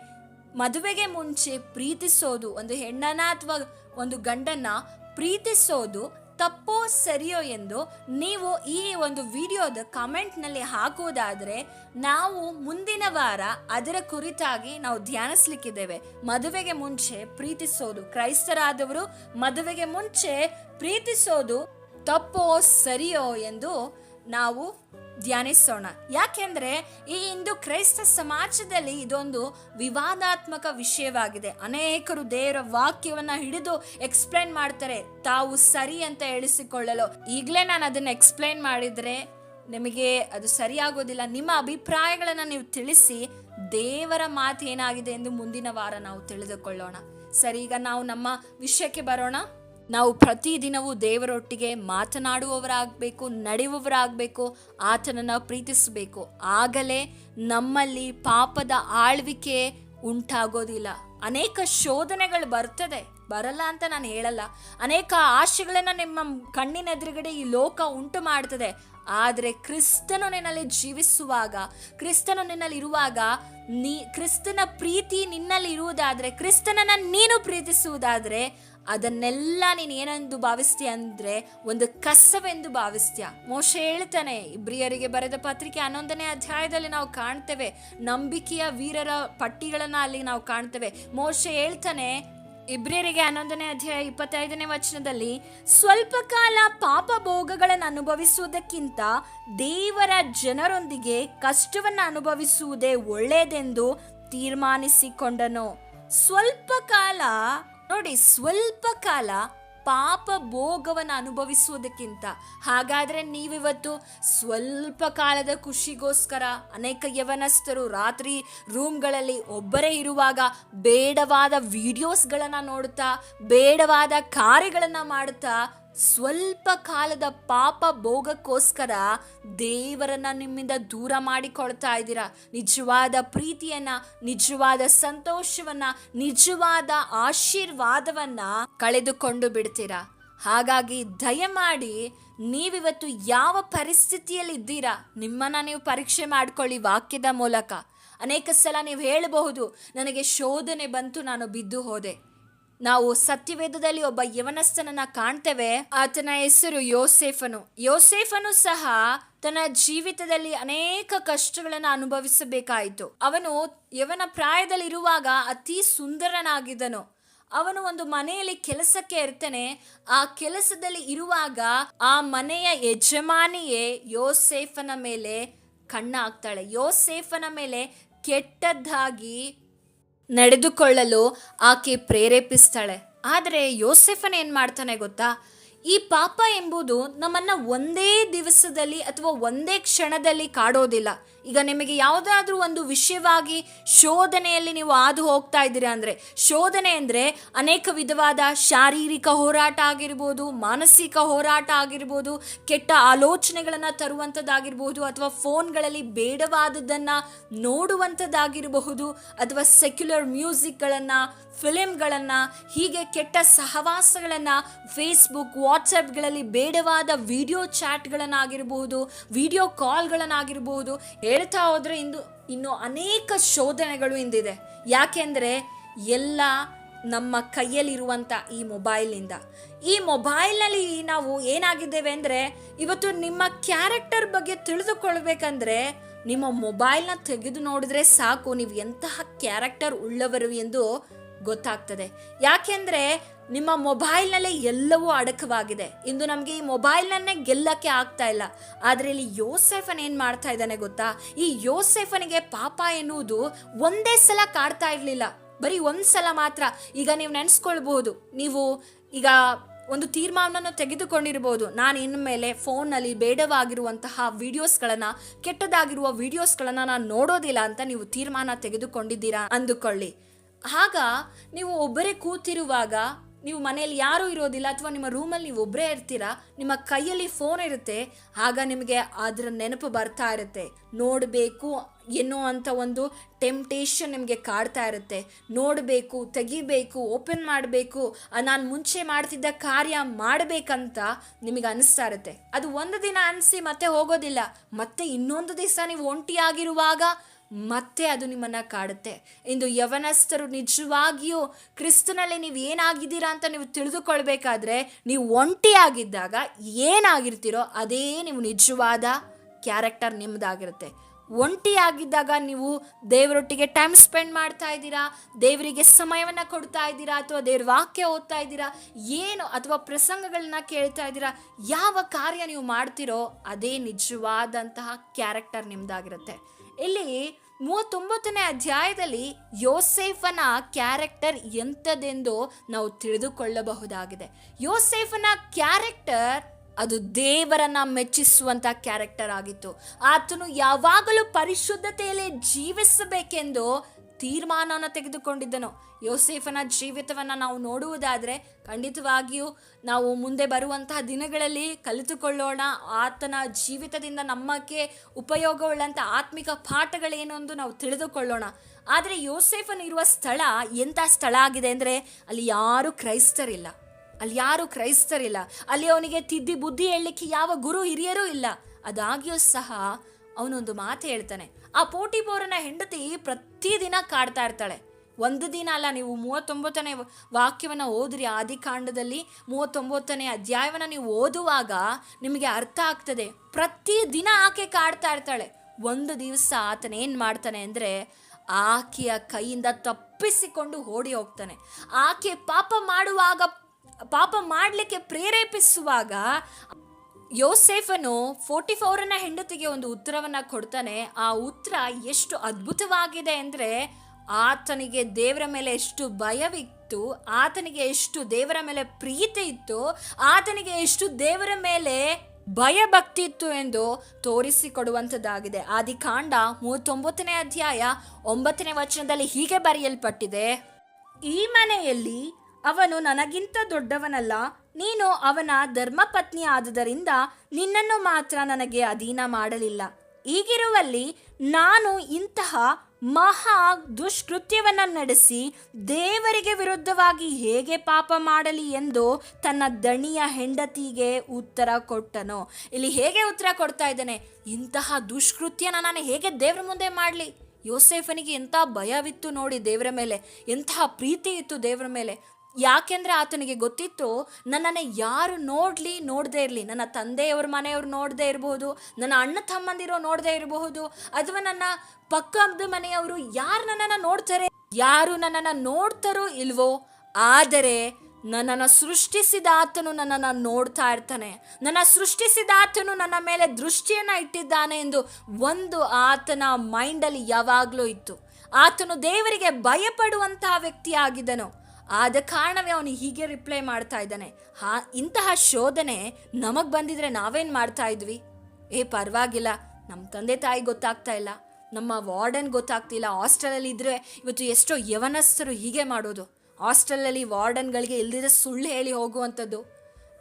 A: ಮದುವೆಗೆ ಮುಂಚೆ ಪ್ರೀತಿಸೋದು ಒಂದು ಹೆಣ್ಣನ ಅಥವಾ ಒಂದು ಗಂಡನ್ನ ಪ್ರೀತಿಸೋದು ತಪ್ಪೋ ಸರಿಯೋ ಎಂದು ನೀವು ಈ ಒಂದು ವಿಡಿಯೋದ ಕಮೆಂಟ್ನಲ್ಲಿ ಹಾಕುವುದಾದರೆ, ನಾವು ಮುಂದಿನ ವಾರ ಅದರ ಕುರಿತಾಗಿ ನಾವು ಧ್ಯಾನಿಸ್ಲಿಕ್ಕಿದ್ದೇವೆ. ಮದುವೆಗೆ ಮುಂಚೆ ಪ್ರೀತಿಸೋದು ಕ್ರೈಸ್ತರಾದವರು, ಮದುವೆಗೆ ಮುಂಚೆ ಪ್ರೀತಿಸೋದು ತಪ್ಪೋ ಸರಿಯೋ ಎಂದು ನಾವು ಧ್ಯಾನಿಸೋಣ. ಯಾಕೆಂದ್ರೆ ಈ ಇಂದು ಕ್ರೈಸ್ತ ಸಮಾಜದಲ್ಲಿ ಇದೊಂದು ವಿವಾದಾತ್ಮಕ ವಿಷಯವಾಗಿದೆ. ಅನೇಕರು ದೇವರ ವಾಕ್ಯವನ್ನ ಹಿಡಿದು ಎಕ್ಸ್ಪ್ಲೈನ್ ಮಾಡ್ತಾರೆ. ತಾವು ಸರಿ ಅಂತ ಹೇಳಿಸಿಕೊಳ್ಳಲು. ಈಗಲೇ ನಾನು ಅದನ್ನ ಎಕ್ಸ್ಪ್ಲೈನ್ ಮಾಡಿದ್ರೆ ನಿಮಗೆ ಅದು ಸರಿಯಾಗೋದಿಲ್ಲ. ನಿಮ್ಮ ಅಭಿಪ್ರಾಯಗಳನ್ನು ನೀವು ತಿಳಿಸಿ, ದೇವರ ಮಾತು ಏನಾಗಿದೆ ಎಂದು ಮುಂದಿನ ವಾರ ನಾವು ತಿಳಿದುಕೊಳ್ಳೋಣ. ಸರಿ, ಈಗ ನಾವು ನಮ್ಮ ವಿಷಯಕ್ಕೆ ಬರೋಣ. ನಾವು ಪ್ರತಿದಿನವೂ ದೇವರೊಟ್ಟಿಗೆ ಮಾತನಾಡುವವರಾಗಬೇಕು, ನಡೆಯುವವರಾಗಬೇಕು, ಆತನನ್ನು ಪ್ರೀತಿಸಬೇಕು. ಆಗಲೇ ನಮ್ಮಲ್ಲಿ ಪಾಪದ ಆಳ್ವಿಕೆ ಉಂಟಾಗೋದಿಲ್ಲ. ಅನೇಕ ಶೋಧನೆಗಳು ಬರ್ತದೆ. ಬರಲ್ಲ ಅಂತ ನಾನು ಹೇಳಲ್ಲ. ಅನೇಕ ಆಶೆಗಳನ್ನು ನಿಮ್ಮ ಕಣ್ಣಿನ ಎದುರುಗಡೆ ಈ ಲೋಕ ಉಂಟು ಮಾಡ್ತದೆ. ಆದರೆ ಕ್ರಿಸ್ತನು ನಿನ್ನಲ್ಲಿ ಜೀವಿಸುವಾಗ, ಕ್ರಿಸ್ತನು ನಿನ್ನಲ್ಲಿ ಇರುವಾಗ ನೀ, ಕ್ರಿಸ್ತನ ಪ್ರೀತಿ ನಿನ್ನಲ್ಲಿ ಇರುವುದಾದರೆ, ಕ್ರಿಸ್ತನನ್ನ ನೀನು ಪ್ರೀತಿಸುವುದಾದ್ರೆ ಅದನ್ನೆಲ್ಲ ನೀನು ಏನೆಂದು ಭಾವಿಸ್ತೀಯ ಅಂದರೆ ಒಂದು ಕಸವೆಂದು ಭಾವಿಸ್ತೀಯ. ಮೋಶ ಹೇಳ್ತಾನೆ, ಇಬ್ರಿಯರಿಗೆ ಬರೆದ ಪತ್ರಿಕೆ ಹನ್ನೊಂದನೇ ಅಧ್ಯಾಯದಲ್ಲಿ ನಾವು ಕಾಣ್ತೇವೆ. ನಂಬಿಕೆಯ ವೀರರ ಪಟ್ಟಿಗಳನ್ನು ಅಲ್ಲಿ ನಾವು ಕಾಣ್ತೇವೆ. ಮೋಶ ಹೇಳ್ತಾನೆ, ಇಬ್ರಿಯರಿಗೆ ಹನ್ನೊಂದನೇ ಅಧ್ಯಾಯ ಇಪ್ಪತ್ತೈದನೇ ವಚನದಲ್ಲಿ, ಸ್ವಲ್ಪ ಕಾಲ ಪಾಪ ಭೋಗಗಳನ್ನು ಅನುಭವಿಸುವುದಕ್ಕಿಂತ ದೇವರ ಜನರೊಂದಿಗೆ ಕಷ್ಟವನ್ನು ಅನುಭವಿಸುವುದೇ ಒಳ್ಳೆಯದೆಂದು ತೀರ್ಮಾನಿಸಿಕೊಂಡನು. ಸ್ವಲ್ಪ ಕಾಲ ನೋಡಿ, ಸ್ವಲ್ಪ ಕಾಲ ಪಾಪ ಭೋಗವನ್ನು ಅನುಭವಿಸುವುದಕ್ಕಿಂತ, ಹಾಗಾದ್ರೆ ನೀವಿವತ್ತು ಸ್ವಲ್ಪ ಕಾಲದ ಖುಷಿಗೋಸ್ಕರ ಅನೇಕ ಯವನಸ್ಥರು ರಾತ್ರಿ ರೂಮ್ಗಳಲ್ಲಿ ಒಬ್ಬರೇ ಇರುವಾಗ ಬೇಡವಾದ ವಿಡಿಯೋಸ್ಗಳನ್ನು ನೋಡುತ್ತಾ, ಬೇಡವಾದ ಕಾರ್ಯಗಳನ್ನು ಮಾಡುತ್ತಾ ಸ್ವಲ್ಪ ಕಾಲದ ಪಾಪ ಭೋಗಕ್ಕೋಸ್ಕರ ದೇವರನ್ನ ನಿಮ್ಮಿಂದ ದೂರ ಮಾಡಿಕೊಳ್ತಾ ಇದ್ದೀರಾ? ನಿಜವಾದ ಪ್ರೀತಿಯನ್ನ, ನಿಜವಾದ ಸಂತೋಷವನ್ನ, ನಿಜವಾದ ಆಶೀರ್ವಾದವನ್ನ ಕಳೆದುಕೊಂಡು ಬಿಡ್ತೀರಾ? ಹಾಗಾಗಿ ದಯಮಾಡಿ ನೀವಿವತ್ತು ಯಾವ ಪರಿಸ್ಥಿತಿಯಲ್ಲಿ ಇದ್ದೀರಾ ನಿಮ್ಮನ್ನ ನೀವು ಪರೀಕ್ಷೆ ಮಾಡ್ಕೊಳ್ಳಿ ವಾಕ್ಯದ ಮೂಲಕ. ಅನೇಕ ಸಲ ನೀವು ಹೇಳಬಹುದು, ನನಗೆ ಶೋಧನೆ ಬಂತು, ನಾನು ಬಿದ್ದು ಹೋದೆ. ನಾವು ಸತ್ಯವೇದದಲ್ಲಿ ಒಬ್ಬ ಯವನಸ್ಥನನ್ನ ಕಾಣ್ತೇವೆ. ಆತನ ಹೆಸರು ಯೋಸೇಫನು. ಯೋಸೇಫನು ಸಹ ತನ್ನ ಜೀವಿತದಲ್ಲಿ ಅನೇಕ ಕಷ್ಟಗಳನ್ನು ಅನುಭವಿಸಬೇಕಾಯಿತು. ಅವನು ಯವನ ಪ್ರಾಯದಲ್ಲಿರುವಾಗ ಅತಿ ಸುಂದರನಾಗಿದ್ದನು. ಅವನು ಒಂದು ಮನೆಯಲ್ಲಿ ಕೆಲಸಕ್ಕೆ ಇರ್ತಾನೆ. ಆ ಕೆಲಸದಲ್ಲಿ ಇರುವಾಗ ಆ ಮನೆಯ ಯಜಮಾನಿಯೇ ಯೋಸೇಫನ ಮೇಲೆ ಕಣ್ಣ ಆಗ್ತಾಳೆ ಯೋಸೇಫನ ಮೇಲೆ ಕೆಟ್ಟದ್ದಾಗಿ ನಡೆದುಕೊಳ್ಳಲು ಆಕೆ ಪ್ರೇರೇಪಿಸ್ತಾಳೆ. ಆದರೆ ಯೋಸೆಫನ್ ಏನು ಮಾಡ್ತಾನೆ ಗೊತ್ತಾ? ಈ ಪಾಪ ಎಂಬುದು ನಮ್ಮನ್ನು ಒಂದೇ ದಿವಸದಲ್ಲಿ ಅಥವಾ ಒಂದೇ ಕ್ಷಣದಲ್ಲಿ ಕಾಡೋದಿಲ್ಲ. ಈಗ ನಿಮಗೆ ಯಾವುದಾದ್ರೂ ಒಂದು ವಿಷಯವಾಗಿ ಶೋಧನೆಯಲ್ಲಿ ನೀವು ಹಾದು ಹೋಗ್ತಾ ಇದ್ದೀರಾ ಅಂದರೆ, ಶೋಧನೆ ಅಂದರೆ ಅನೇಕ ವಿಧವಾದ ಶಾರೀರಿಕ ಹೋರಾಟ ಆಗಿರ್ಬೋದು, ಮಾನಸಿಕ ಹೋರಾಟ ಆಗಿರ್ಬೋದು, ಕೆಟ್ಟ ಆಲೋಚನೆಗಳನ್ನು ತರುವಂಥದ್ದಾಗಿರ್ಬೋದು, ಅಥವಾ ಫೋನ್ಗಳಲ್ಲಿ ಬೇಡವಾದದ್ದನ್ನು ನೋಡುವಂಥದ್ದಾಗಿರಬಹುದು, ಅಥವಾ ಸೆಕ್ಯುಲರ್ ಮ್ಯೂಸಿಕ್ಗಳನ್ನು ಫಿಲಿಮ್ಗಳನ್ನು ಹೀಗೆ ಕೆಟ್ಟ ಸಹವಾಸಗಳನ್ನು ಫೇಸ್ಬುಕ್ ವಾಟ್ಸಪ್ಗಳಲ್ಲಿ ಬೇಡವಾದ ವಿಡಿಯೋ ಚಾಟ್ಗಳನ್ನಾಗಿರಬಹುದು ವಿಡಿಯೋ ಕಾಲ್ಗಳನ್ನಾಗಿರಬಹುದು ಹೇಳ್ತಾ ಹೋದ್ರೆ ಇಂದು ಇನ್ನು ಅನೇಕ ಶೋಧನೆಗಳು ಇಂದಿದೆ. ಯಾಕೆಂದರೆ ಎಲ್ಲ ನಮ್ಮ ಕೈಯಲ್ಲಿರುವಂಥ ಈ ಮೊಬೈಲ್ನಿಂದ. ಈ ಮೊಬೈಲ್ನಲ್ಲಿ ನಾವು ಏನಾಗಿದ್ದೇವೆ ಅಂದರೆ, ಇವತ್ತು ನಿಮ್ಮ ಕ್ಯಾರೆಕ್ಟರ್ ಬಗ್ಗೆ ತಿಳಿದುಕೊಳ್ಬೇಕಂದ್ರೆ, ನಿಮ್ಮ ಮೊಬೈಲ್ನ ತೆಗೆದು ನೋಡಿದ್ರೆ ಸಾಕು, ನೀವು ಎಂತಹ ಕ್ಯಾರೆಕ್ಟರ್ ಉಳ್ಳವರು ಎಂದು ಗೊತ್ತಾಗ್ತದೆ. ಯಾಕೆಂದ್ರೆ ನಿಮ್ಮ ಮೊಬೈಲ್ನಲ್ಲೇ ಎಲ್ಲವೂ ಅಡಕವಾಗಿದೆ. ಇಂದು ನಮಗೆ ಈ ಮೊಬೈಲ್ನನ್ನೇ ಗೆಲ್ಲಕ್ಕೆ ಆಗ್ತಾ ಇಲ್ಲ. ಆದರೆ ಇಲ್ಲಿ ಯೋಸೆಫನ್ ಏನು ಮಾಡ್ತಾ ಇದ್ದಾನೆ ಗೊತ್ತಾ? ಈ ಯೋಸೆಫನಿಗೆ ಪಾಪ ಎನ್ನುವುದು ಒಂದೇ ಸಲ ಕಾಡ್ತಾ ಇರಲಿಲ್ಲ. ಬರೀ ಒಂದು ಸಲ ಮಾತ್ರ. ಈಗ ನೀವು ನೆನೆಸ್ಕೊಳ್ಬಹುದು. ನೀವು ಈಗ ಒಂದು ತೀರ್ಮಾನವನ್ನು ತೆಗೆದುಕೊಂಡಿರ್ಬೋದು. ನಾನು ಇನ್ಮೇಲೆ ಫೋನ್ನಲ್ಲಿ ಬೇಡವಾಗಿರುವಂತಹ ವಿಡಿಯೋಸ್ಗಳನ್ನು, ಕೆಟ್ಟದಾಗಿರುವ ವಿಡಿಯೋಸ್ಗಳನ್ನು ನಾನು ನೋಡೋದಿಲ್ಲ ಅಂತ ನೀವು ತೀರ್ಮಾನ ತೆಗೆದುಕೊಂಡಿದ್ದೀರಾ ಅಂದುಕೊಳ್ಳಿ. ಆಗ ನೀವು ಒಬ್ಬರೇ ಕೂತಿರುವಾಗ ನೀವು ಮನೆಯಲ್ಲಿ ಯಾರೂ ಇರೋದಿಲ್ಲ ಅಥವಾ ನಿಮ್ಮ ರೂಮಲ್ಲಿ ನೀವು ಒಬ್ಬರೇ ಇರ್ತೀರಾ, ನಿಮ್ಮ ಕೈಯಲ್ಲಿ ಫೋನ್ ಇರುತ್ತೆ, ಆಗ ನಿಮಗೆ ಅದರ ನೆನಪು ಬರ್ತಾ ಇರುತ್ತೆ. ನೋಡಬೇಕು ಎನ್ನುವಂಥ ಒಂದು ಟೆಂಪ್ಟೇಷನ್ ನಿಮಗೆ ಕಾಡ್ತಾ ಇರುತ್ತೆ. ನೋಡಬೇಕು, ತೆಗಿಬೇಕು ಓಪನ್ ಮಾಡಬೇಕು ನಾನು ಮುಂಚೆ ಮಾಡ್ತಿದ್ದ ಕಾರ್ಯ ಮಾಡಬೇಕಂತ ನಿಮಗೆ ಅನಿಸ್ತಾ ಇರುತ್ತೆ. ಅದು ಒಂದು ದಿನ ಅನಿಸಿ ಮತ್ತೆ ಹೋಗೋದಿಲ್ಲ. ಮತ್ತೆ ಇನ್ನೊಂದು ದಿವಸ ನೀವು ಒಂಟಿಯಾಗಿರುವಾಗ ಮತ್ತೆ ಅದು ನಿಮ್ಮನ್ನ ಕಾಡುತ್ತೆ. ಇಂದು ಯವನಸ್ಥರು ನಿಜವಾಗಿಯೂ ಕ್ರಿಸ್ತನಲ್ಲಿ ನೀವು ಏನಾಗಿದ್ದೀರಾ ಅಂತ ನೀವು ತಿಳಿದುಕೊಳ್ಬೇಕಾದ್ರೆ, ನೀವು ಒಂಟಿಯಾಗಿದ್ದಾಗ ಏನಾಗಿರ್ತೀರೋ ಅದೇ ನೀವು ನಿಜವಾದ ಕ್ಯಾರೆಕ್ಟರ್ ನಿಮ್ಮದಾಗಿರುತ್ತೆ ಒಂಟಿಯಾಗಿದ್ದಾಗ ನೀವು ದೇವರೊಟ್ಟಿಗೆ ಟೈಮ್ ಸ್ಪೆಂಡ್ ಮಾಡ್ತಾ ಇದ್ದೀರಾ, ದೇವರಿಗೆ ಸಮಯವನ್ನು ಕೊಡ್ತಾ ಇದ್ದೀರಾ, ಅಥವಾ ದೇವ್ರ ವಾಕ್ಯ ಓದ್ತಾ ಇದ್ದೀರಾ, ಏನು ಅಥವಾ ಪ್ರಸಂಗಗಳನ್ನ ಕೇಳ್ತಾ ಇದ್ದೀರಾ, ಯಾವ ಕಾರ್ಯ ನೀವು ಮಾಡ್ತಿರೋ ಅದೇ ನಿಜವಾದಂತಹ ಕ್ಯಾರೆಕ್ಟರ್ ನಿಮ್ಮದಾಗಿರುತ್ತೆ ಇಲ್ಲಿ ಮೂವತ್ತೊಂಬತ್ತನೇ ಅಧ್ಯಾಯದಲ್ಲಿ ಯೋಸೇಫನ ಕ್ಯಾರೆಕ್ಟರ್ ಎಂಥದೆಂದು ನಾವು ತಿಳಿದುಕೊಳ್ಳಬಹುದಾಗಿದೆ. ಯೋಸೇಫನ ಕ್ಯಾರೆಕ್ಟರ್ ಅದು ದೇವರನ್ನ ಮೆಚ್ಚಿಸುವಂತ ಕ್ಯಾರೆಕ್ಟರ್ ಆಗಿತ್ತು. ಆತನು ಯಾವಾಗಲೂ ಪರಿಶುದ್ಧತೆಯಲ್ಲಿ ಜೀವಿಸಬೇಕೆಂದು ತೀರ್ಮಾನವನ್ನು ತೆಗೆದುಕೊಂಡಿದ್ದನು. ಯೋಸೇಫನ ಜೀವಿತವನ್ನು ನಾವು ನೋಡುವುದಾದರೆ ಖಂಡಿತವಾಗಿಯೂ ನಾವು ಮುಂದೆ ಬರುವಂತಹ ದಿನಗಳಲ್ಲಿ ಕಲಿತುಕೊಳ್ಳೋಣ. ಆತನ ಜೀವಿತದಿಂದ ನಮ್ಮಕ್ಕೆ ಉಪಯೋಗವುಳ್ಳಂಥ ಆತ್ಮಿಕ ಪಾಠಗಳೇನು ಎಂದು ನಾವು ತಿಳಿದುಕೊಳ್ಳೋಣ. ಆದರೆ ಯೋಸೇಫನ್ ಇರುವ ಸ್ಥಳ ಎಂಥ ಸ್ಥಳ ಆಗಿದೆ ಅಂದರೆ ಅಲ್ಲಿ ಯಾರೂ ಕ್ರೈಸ್ತರಿಲ್ಲ. ಅಲ್ಲಿ ಯಾರು ಕ್ರೈಸ್ತರಿಲ್ಲ. ಅಲ್ಲಿ ಅವನಿಗೆ ತಿದ್ದಿ ಬುದ್ಧಿ ಹೇಳಲಿಕ್ಕೆ ಯಾವ ಗುರು ಹಿರಿಯರೂ ಇಲ್ಲ. ಅದಾಗಿಯೂ ಸಹ ಅವನೊಂದು ಮಾತು ಹೇಳ್ತಾನೆ. ಆ ಪೋಟಿಬೋರನ ಹೆಂಡತಿ ಪ್ರತಿದಿನ ಕಾಡ್ತಾ ಇರ್ತಾಳೆ. ಒಂದು ದಿನ ಅಲ್ಲ, ನೀವು ಮೂವತ್ತೊಂಬತ್ತನೇ ವಾಕ್ಯವನ್ನು ಓದ್ರಿ. ಆದಿಕಾಂಡದಲ್ಲಿ ಮೂವತ್ತೊಂಬತ್ತನೇ ಅಧ್ಯಾಯವನ್ನು ನೀವು ಓದುವಾಗ ನಿಮಗೆ ಅರ್ಥ ಆಗ್ತದೆ. ಪ್ರತಿ ದಿನ ಆಕೆ ಕಾಡ್ತಾ ಇರ್ತಾಳೆ. ಒಂದು ದಿವಸ ಆತನ ಏನು ಮಾಡ್ತಾನೆ ಅಂದರೆ ಆಕೆಯ ಕೈಯಿಂದ ತಪ್ಪಿಸಿಕೊಂಡು ಓಡಿ ಹೋಗ್ತಾನೆ. ಆಕೆ ಪಾಪ ಮಾಡುವಾಗ, ಪಾಪ ಮಾಡಲಿಕ್ಕೆ ಪ್ರೇರೇಪಿಸುವಾಗ ಯೋಸೇಫನು ಫೋರ್ಟಿ ಫೋರನ ಹೆಂಡತಿಗೆ ಒಂದು ಉತ್ತರವನ್ನ ಕೊಡ್ತಾನೆ. ಆ ಉತ್ತರ ಎಷ್ಟು ಅದ್ಭುತವಾಗಿದೆ ಅಂದರೆ ಆತನಿಗೆ ದೇವರ ಮೇಲೆ ಎಷ್ಟು ಭಯವಿತ್ತು, ಆತನಿಗೆ ಎಷ್ಟು ದೇವರ ಮೇಲೆ ಪ್ರೀತಿ ಇತ್ತು, ಆತನಿಗೆ ಎಷ್ಟು ದೇವರ ಮೇಲೆ ಭಯ ಭಕ್ತಿ ಇತ್ತು ಎಂದು ತೋರಿಸಿಕೊಡುವಂಥದ್ದಾಗಿದೆ. ಆದಿಕಾಂಡ ಮೂವತ್ತೊಂಬತ್ತನೇ ಅಧ್ಯಾಯ ಒಂಬತ್ತನೇ ವಚನದಲ್ಲಿ ಹೀಗೆ ಬರೆಯಲ್ಪಟ್ಟಿದೆ. ಈ ಮನೆಯಲ್ಲಿ ಅವನು ನನಗಿಂತ ದೊಡ್ಡವನಲ್ಲ ನೀನು ಅವನ ಧರ್ಮಪತ್ನಿ ಆದುದರಿಂದ ನಿನ್ನನ್ನು ಮಾತ್ರ ನನಗೆ ಅಧೀನ ಮಾಡಲಿಲ್ಲ. ಈಗಿರುವಲ್ಲಿ ನಾನು ಇಂತಹ ಮಹಾ ದುಷ್ಕೃತ್ಯವನ್ನು ನಡೆಸಿ ದೇವರಿಗೆ ವಿರುದ್ಧವಾಗಿ ಹೇಗೆ ಪಾಪ ಮಾಡಲಿ ಎಂದು ತನ್ನ ದಣಿಯ ಹೆಂಡತಿಗೆ ಉತ್ತರ ಕೊಟ್ಟನು. ಇಲ್ಲಿ ಹೇಗೆ ಉತ್ತರ ಕೊಡ್ತಾ ಇದ್ದಾನೆ? ಇಂತಹ ದುಷ್ಕೃತ್ಯನ ನಾನು ಹೇಗೆ ದೇವರ ಮುಂದೆ ಮಾಡಲಿ? ಯೋಸೇಫನಿಗೆ ಎಂಥ ಭಯವಿತ್ತು ನೋಡಿ ದೇವರ ಮೇಲೆ. ಎಂತಹ ಪ್ರೀತಿ ಇತ್ತು ದೇವರ ಮೇಲೆ. ಯಾಕೆಂದ್ರೆ ಆತನಿಗೆ ಗೊತ್ತಿತ್ತು, ನನ್ನನ್ನು ಯಾರು ನೋಡಲಿ, ನೋಡದೇ ಇರಲಿ. ನನ್ನ ತಂದೆಯವ್ರ ಮನೆಯವ್ರು ನೋಡದೇ ಇರಬಹುದು, ನನ್ನ ಅಣ್ಣ ತಮ್ಮಂದಿರೋ ನೋಡದೇ ಇರಬಹುದು, ಅಥವಾ ನನ್ನ ಪಕ್ಕದ ಮನೆಯವರು ಯಾರು ನನ್ನನ್ನು ನೋಡ್ತಾರೆ? ಯಾರು ನನ್ನನ್ನು ನೋಡ್ತಾರೋ ಇಲ್ವೋ, ಆದರೆ ನನ್ನನ್ನು ಸೃಷ್ಟಿಸಿದ ಆತನು ನನ್ನನ್ನು ನೋಡ್ತಾ ಇರ್ತಾನೆ. ನನ್ನ ಸೃಷ್ಟಿಸಿದ ಆತನು ನನ್ನ ಮೇಲೆ ದೃಷ್ಟಿಯನ್ನು ಇಟ್ಟಿದ್ದಾನೆ ಎಂದು ಒಂದು ಆತನ ಮೈಂಡಲ್ಲಿ ಯಾವಾಗಲೂ ಇತ್ತು. ಆತನು ದೇವರಿಗೆ ಭಯಪಡುವಂತಹ ವ್ಯಕ್ತಿ ಆಗಿದ್ದನು ಆದ ಕಾರಣವೇ ಅವನು ಹೀಗೆ ರಿಪ್ಲೈ ಮಾಡ್ತಾ ಇದ್ದಾನೆ. ಹಾ, ಇಂತಹ ಶೋಧನೆ ನಮಗ್ ಬಂದಿದ್ರೆ ನಾವೇನ್ ಮಾಡ್ತಾ ಇದ್ವಿ? ಏ, ಪರವಾಗಿಲ್ಲ. ನಮ್ಮ ತಂದೆ ತಾಯಿ ಗೊತ್ತಾಗ್ತಾ ಇಲ್ಲ. ನಮ್ಮ ವಾರ್ಡನ್ ಗೊತ್ತಾಗ್ತಿಲ್ಲ. ಹಾಸ್ಟೆಲಲ್ಲಿ ಇದ್ರೆ ಇವತ್ತು ಎಷ್ಟೋ ಯವನಸ್ಥರು ಹೀಗೆ ಮಾಡೋದು. ಹಾಸ್ಟೆಲಲ್ಲಿ ವಾರ್ಡನ್ಗಳಿಗೆ ಇಲ್ಲದಿದ್ರೆ ಸುಳ್ಳು ಹೇಳಿ ಹೋಗುವಂಥದ್ದು.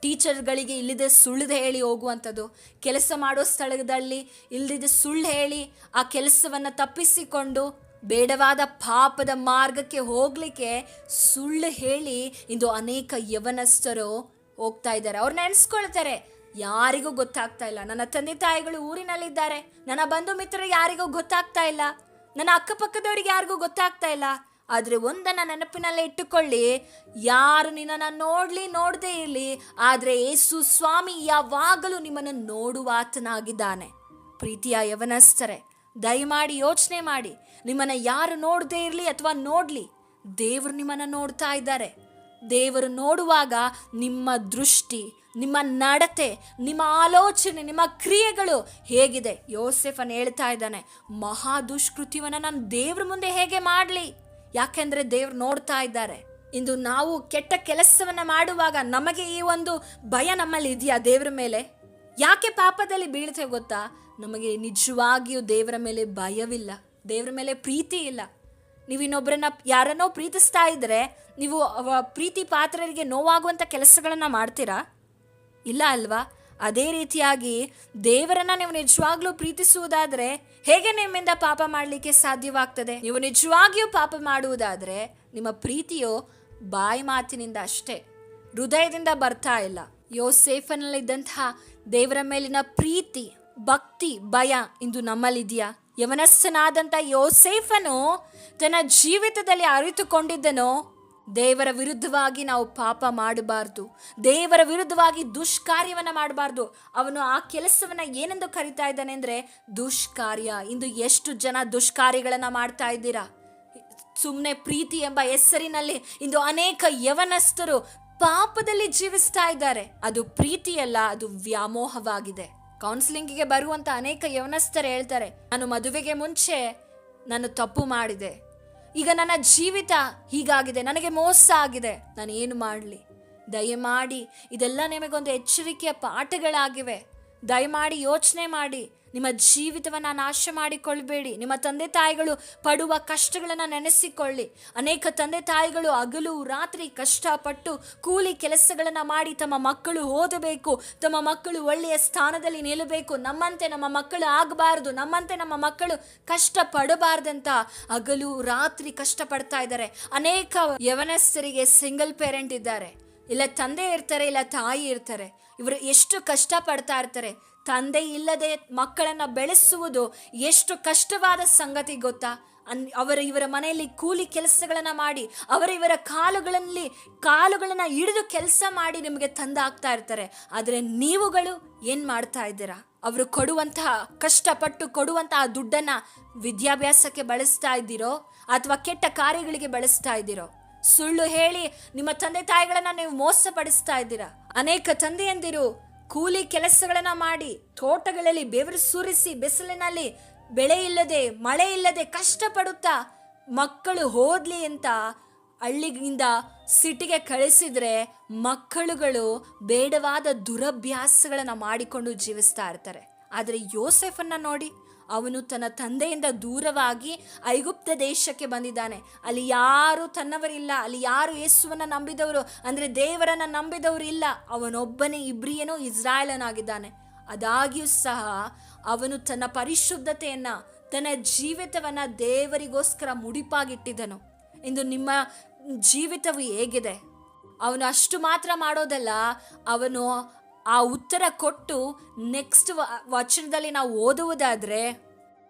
A: ಟೀಚರ್ಗಳಿಗೆ ಇಲ್ಲದೆ ಸುಳ್ಳು ಹೇಳಿ ಹೋಗುವಂಥದ್ದು. ಕೆಲಸ ಮಾಡೋ ಸ್ಥಳದಲ್ಲಿ ಇಲ್ಲದಿದ್ದ ಸುಳ್ಳು ಹೇಳಿ ಆ ಕೆಲಸವನ್ನು ತಪ್ಪಿಸಿಕೊಂಡು ಬೇಡವಾದ ಪಾಪದ ಮಾರ್ಗಕ್ಕೆ ಹೋಗ್ಲಿಕ್ಕೆ ಸುಳ್ಳು ಹೇಳಿ ಇಂದು ಅನೇಕ ಯವನಸ್ಥರು ಹೋಗ್ತಾ ಇದ್ದಾರೆ. ಅವ್ರು ನೆನೆಸ್ಕೊಳ್ತಾರೆ ಯಾರಿಗೂ ಗೊತ್ತಾಗ್ತಾ ಇಲ್ಲ. ನನ್ನ ತಂದೆ ತಾಯಿಗಳು ಊರಿನಲ್ಲಿದ್ದಾರೆ. ನನ್ನ ಬಂಧು ಮಿತ್ರರು ಯಾರಿಗೂ ಗೊತ್ತಾಗ್ತಾ ಇಲ್ಲ. ನನ್ನ ಅಕ್ಕಪಕ್ಕದವರಿಗೆ ಯಾರಿಗೂ ಗೊತ್ತಾಗ್ತಾ ಇಲ್ಲ. ಆದರೆ ಒಂದನ್ನ ನೆನಪಿನಲ್ಲೇ ಇಟ್ಟುಕೊಳ್ಳಿ. ಯಾರು ನಿನ್ನನ್ನು ನೋಡಲಿ, ನೋಡದೇ ಇರಲಿ, ಆದರೆ ಯೇಸು ಸ್ವಾಮಿ ಯಾವಾಗಲೂ ನಿಮ್ಮನ್ನು ನೋಡುವಾತನಾಗಿದ್ದಾನೆ ಪ್ರೀತಿಯ ಯವನಸ್ಥರೆ ದಯಮಾಡಿ ಯೋಚನೆ ಮಾಡಿ. ನಿಮ್ಮನ್ನ ಯಾರು ನೋಡದೇ ಇರಲಿ ಅಥವಾ ನೋಡಲಿ, ದೇವರು ನಿಮ್ಮನ್ನ ನೋಡ್ತಾ ಇದ್ದಾರೆ. ದೇವರು ನೋಡುವಾಗ ನಿಮ್ಮ ದೃಷ್ಟಿ, ನಿಮ್ಮ ನಡತೆ, ನಿಮ್ಮ ಆಲೋಚನೆ, ನಿಮ್ಮ ಕ್ರಿಯೆಗಳು ಹೇಗಿದೆ? ಯೋಸೆಫನ್ ಹೇಳ್ತಾ ಇದ್ದಾನೆ, ಮಹಾ ದುಷ್ಕೃತಿಯನ್ನ ನಾನು ದೇವ್ರ ಮುಂದೆ ಹೇಗೆ ಮಾಡಲಿ? ಯಾಕೆಂದ್ರೆ ದೇವ್ರು ನೋಡ್ತಾ ಇದ್ದಾರೆ. ಇಂದು ನಾವು ಕೆಟ್ಟ ಕೆಲಸವನ್ನ ಮಾಡುವಾಗ ನಮಗೆ ಈ ಒಂದು ಭಯ ನಮ್ಮಲ್ಲಿ ಇದೆಯಾ ದೇವ್ರ ಮೇಲೆ? ಯಾಕೆ ಪಾಪದಲ್ಲಿ ಬೀಳ್ತೇವೆ ಗೊತ್ತಾ? ನಮಗೆ ನಿಜವಾಗಿಯೂ ದೇವರ ಮೇಲೆ ಭಯವಿಲ್ಲ, ದೇವರ ಮೇಲೆ ಪ್ರೀತಿ ಇಲ್ಲ. ನೀವು ಇನ್ನೊಬ್ಬರನ್ನ ಯಾರನ್ನೋ ಪ್ರೀತಿಸ್ತಾ ಇದ್ರೆ ನೀವು ಪ್ರೀತಿ ಪಾತ್ರರಿಗೆ ನೋವಾಗುವಂಥ ಕೆಲಸಗಳನ್ನು ಮಾಡ್ತೀರಾ? ಇಲ್ಲ ಅಲ್ವಾ? ಅದೇ ರೀತಿಯಾಗಿ ದೇವರನ್ನ ನೀವು ನಿಜವಾಗ್ಲೂ ಪ್ರೀತಿಸುವುದಾದ್ರೆ ಹೇಗೆ ನಿಮ್ಮಿಂದ ಪಾಪ ಮಾಡಲಿಕ್ಕೆ ಸಾಧ್ಯವಾಗ್ತದೆ? ನೀವು ನಿಜವಾಗಿಯೂ ಪಾಪ ಮಾಡುವುದಾದ್ರೆ ನಿಮ್ಮ ಪ್ರೀತಿಯು ಬಾಯಿ ಮಾತಿನಿಂದ ಅಷ್ಟೇ, ಹೃದಯದಿಂದ ಬರ್ತಾ ಇಲ್ಲ. ಯೋಸೇಫನಲ್ಲಿದ್ದಂತಹ ದೇವರ ಮೇಲಿನ ಪ್ರೀತಿ. ಭಕ್ತಿ, ಭಯ ಇಂದು ನಮ್ಮಲ್ಲಿದೆಯಾ? ಯವನಸ್ಥನಾದಂಥ ಯೋಸೇಫನು ತನ್ನ ಜೀವಿತದಲ್ಲಿ ಅರಿತುಕೊಂಡಿದ್ದನೋ? ದೇವರ ವಿರುದ್ಧವಾಗಿ ನಾವು ಪಾಪ ಮಾಡಬಾರ್ದು. ದೇವರ ವಿರುದ್ಧವಾಗಿ ದುಷ್ಕಾರ್ಯವನ್ನು ಮಾಡಬಾರ್ದು. ಅವನು ಆ ಕೆಲಸವನ್ನು ಏನೆಂದು ಕರಿತಾ ಇದ್ದಾನೆ ಅಂದರೆ ದುಷ್ಕಾರ್ಯ. ಇಂದು ಎಷ್ಟು ಜನ ದುಷ್ಕಾರ್ಯಗಳನ್ನು ಮಾಡ್ತಾ ಇದ್ದೀರಾ? ಸುಮ್ಮನೆ ಪ್ರೀತಿ ಎಂಬ ಹೆಸರಿನಲ್ಲಿ ಇಂದು ಅನೇಕ ಯವನಸ್ಥರು ಪಾಪದಲ್ಲಿ ಜೀವಿಸ್ತಾ ಇದ್ದಾರೆ. ಅದು ಪ್ರೀತಿಯಲ್ಲ, ಅದು ವ್ಯಾಮೋಹವಾಗಿದೆ. ಕೌನ್ಸಿಲಿಂಗಿಗೆ ಬರುವಂತ ಅನೇಕ ಯವನಸ್ಥರು ಹೇಳ್ತಾರೆ, ನಾನು ಮದುವೆಗೆ ಮುಂಚೆ ನಾನು ತಪ್ಪು ಮಾಡಿದೆ. ಈಗ ನನ್ನ ಜೀವಿತ ಹೀಗಾಗಿದೆ. ನನಗೆ ಮೋಸ ಆಗಿದೆ. ನಾನು ಏನು ಮಾಡಲಿ? ದಯಮಾಡಿ, ಇದೆಲ್ಲ ನಿಮಗೊಂದು ಎಚ್ಚರಿಕೆಯ ಪಾಠಗಳಾಗಿವೆ. ದಯಮಾಡಿ ಯೋಚನೆ ಮಾಡಿ. ನಿಮ್ಮ ಜೀವಿತವನ್ನು ನಾಶ ಮಾಡಿಕೊಳ್ಬೇಡಿ. ನಿಮ್ಮ ತಂದೆ ತಾಯಿಗಳು ಪಡುವ ಕಷ್ಟಗಳನ್ನು ನೆನೆಸಿಕೊಳ್ಳಿ. ಅನೇಕ ತಂದೆ ತಾಯಿಗಳು ಹಗಲು, ರಾತ್ರಿ ಕಷ್ಟಪಟ್ಟು ಕೂಲಿ ಕೆಲಸಗಳನ್ನು ಮಾಡಿ ತಮ್ಮ ಮಕ್ಕಳು ಓದಬೇಕು, ತಮ್ಮ ಮಕ್ಕಳು ಒಳ್ಳೆಯ ಸ್ಥಾನದಲ್ಲಿ ನಿಲ್ಲಬೇಕು. ನಮ್ಮಂತೆ ನಮ್ಮ ಮಕ್ಕಳು ಆಗಬಾರ್ದು, ನಮ್ಮಂತೆ ನಮ್ಮ ಮಕ್ಕಳು ಕಷ್ಟ ಪಡಬಾರ್ದಂತ ಹಗಲು, ರಾತ್ರಿ ಕಷ್ಟಪಡ್ತಾ ಇದ್ದಾರೆ. ಅನೇಕ ಯವನಸ್ಥರಿಗೆ ಸಿಂಗಲ್ ಪೇರೆಂಟ್ ಇದ್ದಾರೆ. ಇಲ್ಲ ತಂದೆ ಇರ್ತಾರೆ, ಇಲ್ಲ ತಾಯಿ ಇರ್ತಾರೆ. ಇವರು ಎಷ್ಟು ಕಷ್ಟ ಪಡ್ತಾ ಇರ್ತಾರೆ. ತಂದೆ ಇಲ್ಲದೆ ಮಕ್ಕಳನ್ನ ಬೆಳೆಸುವುದು ಎಷ್ಟು ಕಷ್ಟವಾದ ಸಂಗತಿ ಗೊತ್ತಾ? ಅನ್, ಅವರ ಇವರ ಮನೆಯಲ್ಲಿ ಕೂಲಿ ಕೆಲಸಗಳನ್ನು ಮಾಡಿ, ಅವರ ಇವರ ಕಾಲುಗಳಲ್ಲಿ ಕಾಲುಗಳನ್ನು ಹಿಡಿದು ಕೆಲಸ ಮಾಡಿ ನಿಮಗೆ ತಂದಾಗ್ತಾ ಇರ್ತಾರೆ. ಆದರೆ ನೀವುಗಳು ಏನು ಮಾಡ್ತಾ ಇದ್ದೀರಾ? ಅವರು ಕೊಡುವಂತಹ, ಕಷ್ಟಪಟ್ಟು ಕೊಡುವಂತಹ ದುಡ್ಡನ್ನ ವಿದ್ಯಾಭ್ಯಾಸಕ್ಕೆ ಬಳಸ್ತಾ ಇದ್ದೀರೋ? ಅಥವಾ ಕೆಟ್ಟ ಕಾರ್ಯಗಳಿಗೆ ಬಳಸ್ತಾ ಇದ್ದೀರೋ? ಸುಳ್ಳು ಹೇಳಿ ನಿಮ್ಮ ತಂದೆ ತಾಯಿಗಳನ್ನ ನೀವು ಮೋಸಪಡಿಸ್ತಾ ಇದ್ದೀರಾ? ಅನೇಕ ತಂದೆಯಂದಿರು ಕೂಲಿ ಕೆಲಸಗಳನ್ನ ಮಾಡಿ, ತೋಟಗಳಲ್ಲಿ ಬೆವರು ಸುರಿಸಿ, ಬಿಸಿಲಿನಲ್ಲಿ ಬೆಳೆ ಇಲ್ಲದೆ, ಮಳೆ ಇಲ್ಲದೆ ಕಷ್ಟಪಡುತ್ತಾ ಮಕ್ಕಳು ಹೋದ್ಲಿ ಅಂತ ಹಳ್ಳಿಯಿಂದ ಸಿಟಿಗೆ ಕಳಿಸಿದ್ರೆ ಮಕ್ಕಳುಗಳು ಬೇಡವಾದ ದುರಭ್ಯಾಸಗಳನ್ನು ಮಾಡಿಕೊಂಡು ಜೀವಿಸ್ತಾ ಇರ್ತಾರೆ. ಆದರೆ ಯೋಸೆಫನ್ನ ನೋಡಿ ಅವನು ತನ್ನ ತಂದೆಯಿಂದ ದೂರವಾಗಿ ಐಗುಪ್ತ ದೇಶಕ್ಕೆ ಬಂದಿದ್ದಾನೆ. ಅಲ್ಲಿ ಯಾರು ತನ್ನವರಿಲ್ಲ. ಅಲ್ಲಿ ಯಾರು ಯೇಸುವನ್ನು ನಂಬಿದವರು? ಅಂದರೆ ದೇವರನ್ನು ನಂಬಿದವರು ಇಲ್ಲ. ಅವನೊಬ್ಬನೇ ಇಬ್ರಿಯನೋ ಇಸ್ರಾಯೇಲನಾಗಿದ್ದಾನೆ. ಅದಾಗಿಯೂ ಸಹ ಅವನು ತನ್ನ ಪರಿಶುದ್ಧತೆಯನ್ನು, ತನ್ನ ಜೀವಿತವನ್ನು ದೇವರಿಗೋಸ್ಕರ ಮುಡಿಪಾಗಿಟ್ಟಿದ್ದನು ಇಂದು ನಿಮ್ಮ ಜೀವಿತವು ಹೇಗಿದೆ? ಅವನು ಅಷ್ಟು ಮಾತ್ರ ಮಾಡೋದಲ್ಲ, ಅವನು ಆ ಉತ್ತರ ಕೊಟ್ಟು ನೆಕ್ಸ್ಟ್ ವಚನದಲ್ಲಿ ನಾವು ಓದುವುದಾದ್ರೆ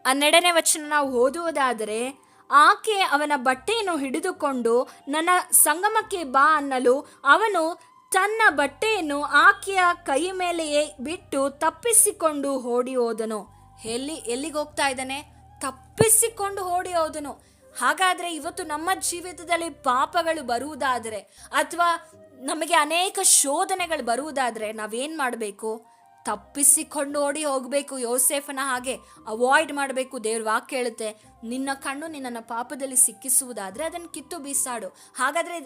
A: ಹನ್ನೆರಡನೇ ವಚನ ನಾವು ಓದುವುದಾದರೆ, ಆಕೆ ಅವನ ಬಟ್ಟೆಯನ್ನು ಹಿಡಿದುಕೊಂಡು ನನ್ನ ಸಂಗಮಕ್ಕೆ ಬಾ ಅನ್ನಲು ಅವನು ತನ್ನ ಬಟ್ಟೆಯನ್ನು ಆಕೆಯ ಕೈ ಮೇಲೆಯೇ ಬಿಟ್ಟು ತಪ್ಪಿಸಿಕೊಂಡು ಓಡಿ ಹೋದನು. ಎಲ್ಲಿ, ಎಲ್ಲಿಗೆ ಹೋಗ್ತಾ ಇದ್ದಾನೆ? ತಪ್ಪಿಸಿಕೊಂಡು ಓಡಿ ಹೋದನು. ಹಾಗಾದ್ರೆ ಇವತ್ತು ನಮ್ಮ ಜೀವಿತದಲ್ಲಿ ಪಾಪಗಳು ಬರುವುದಾದರೆ, ಅಥವಾ ನಮಗೆ ಅನೇಕ ಶೋಧನೆಗಳು ಬರುವುದಾದರೆ ನಾವೇನು ಮಾಡಬೇಕು? ತಪ್ಪಿಸಿಕೊಂಡು ಓಡಿ ಹೋಗಬೇಕು ಯೋಸೇಫನ ಹಾಗೆ ಅವಾಯ್ಡ್ ಮಾಡಬೇಕು ದೇವ್ರ ವಾಕ್ ಹೇಳುತ್ತೆ ನಿನ್ನ ಕಣ್ಣು ನಿನ್ನನ್ನು ಪಾಪದಲ್ಲಿ ಸಿಕ್ಕಿಸುವುದಾದರೆ ಅದನ್ನು ಕಿತ್ತು ಬೀಸಾಡು. ಹಾಗಾದ್ರೆ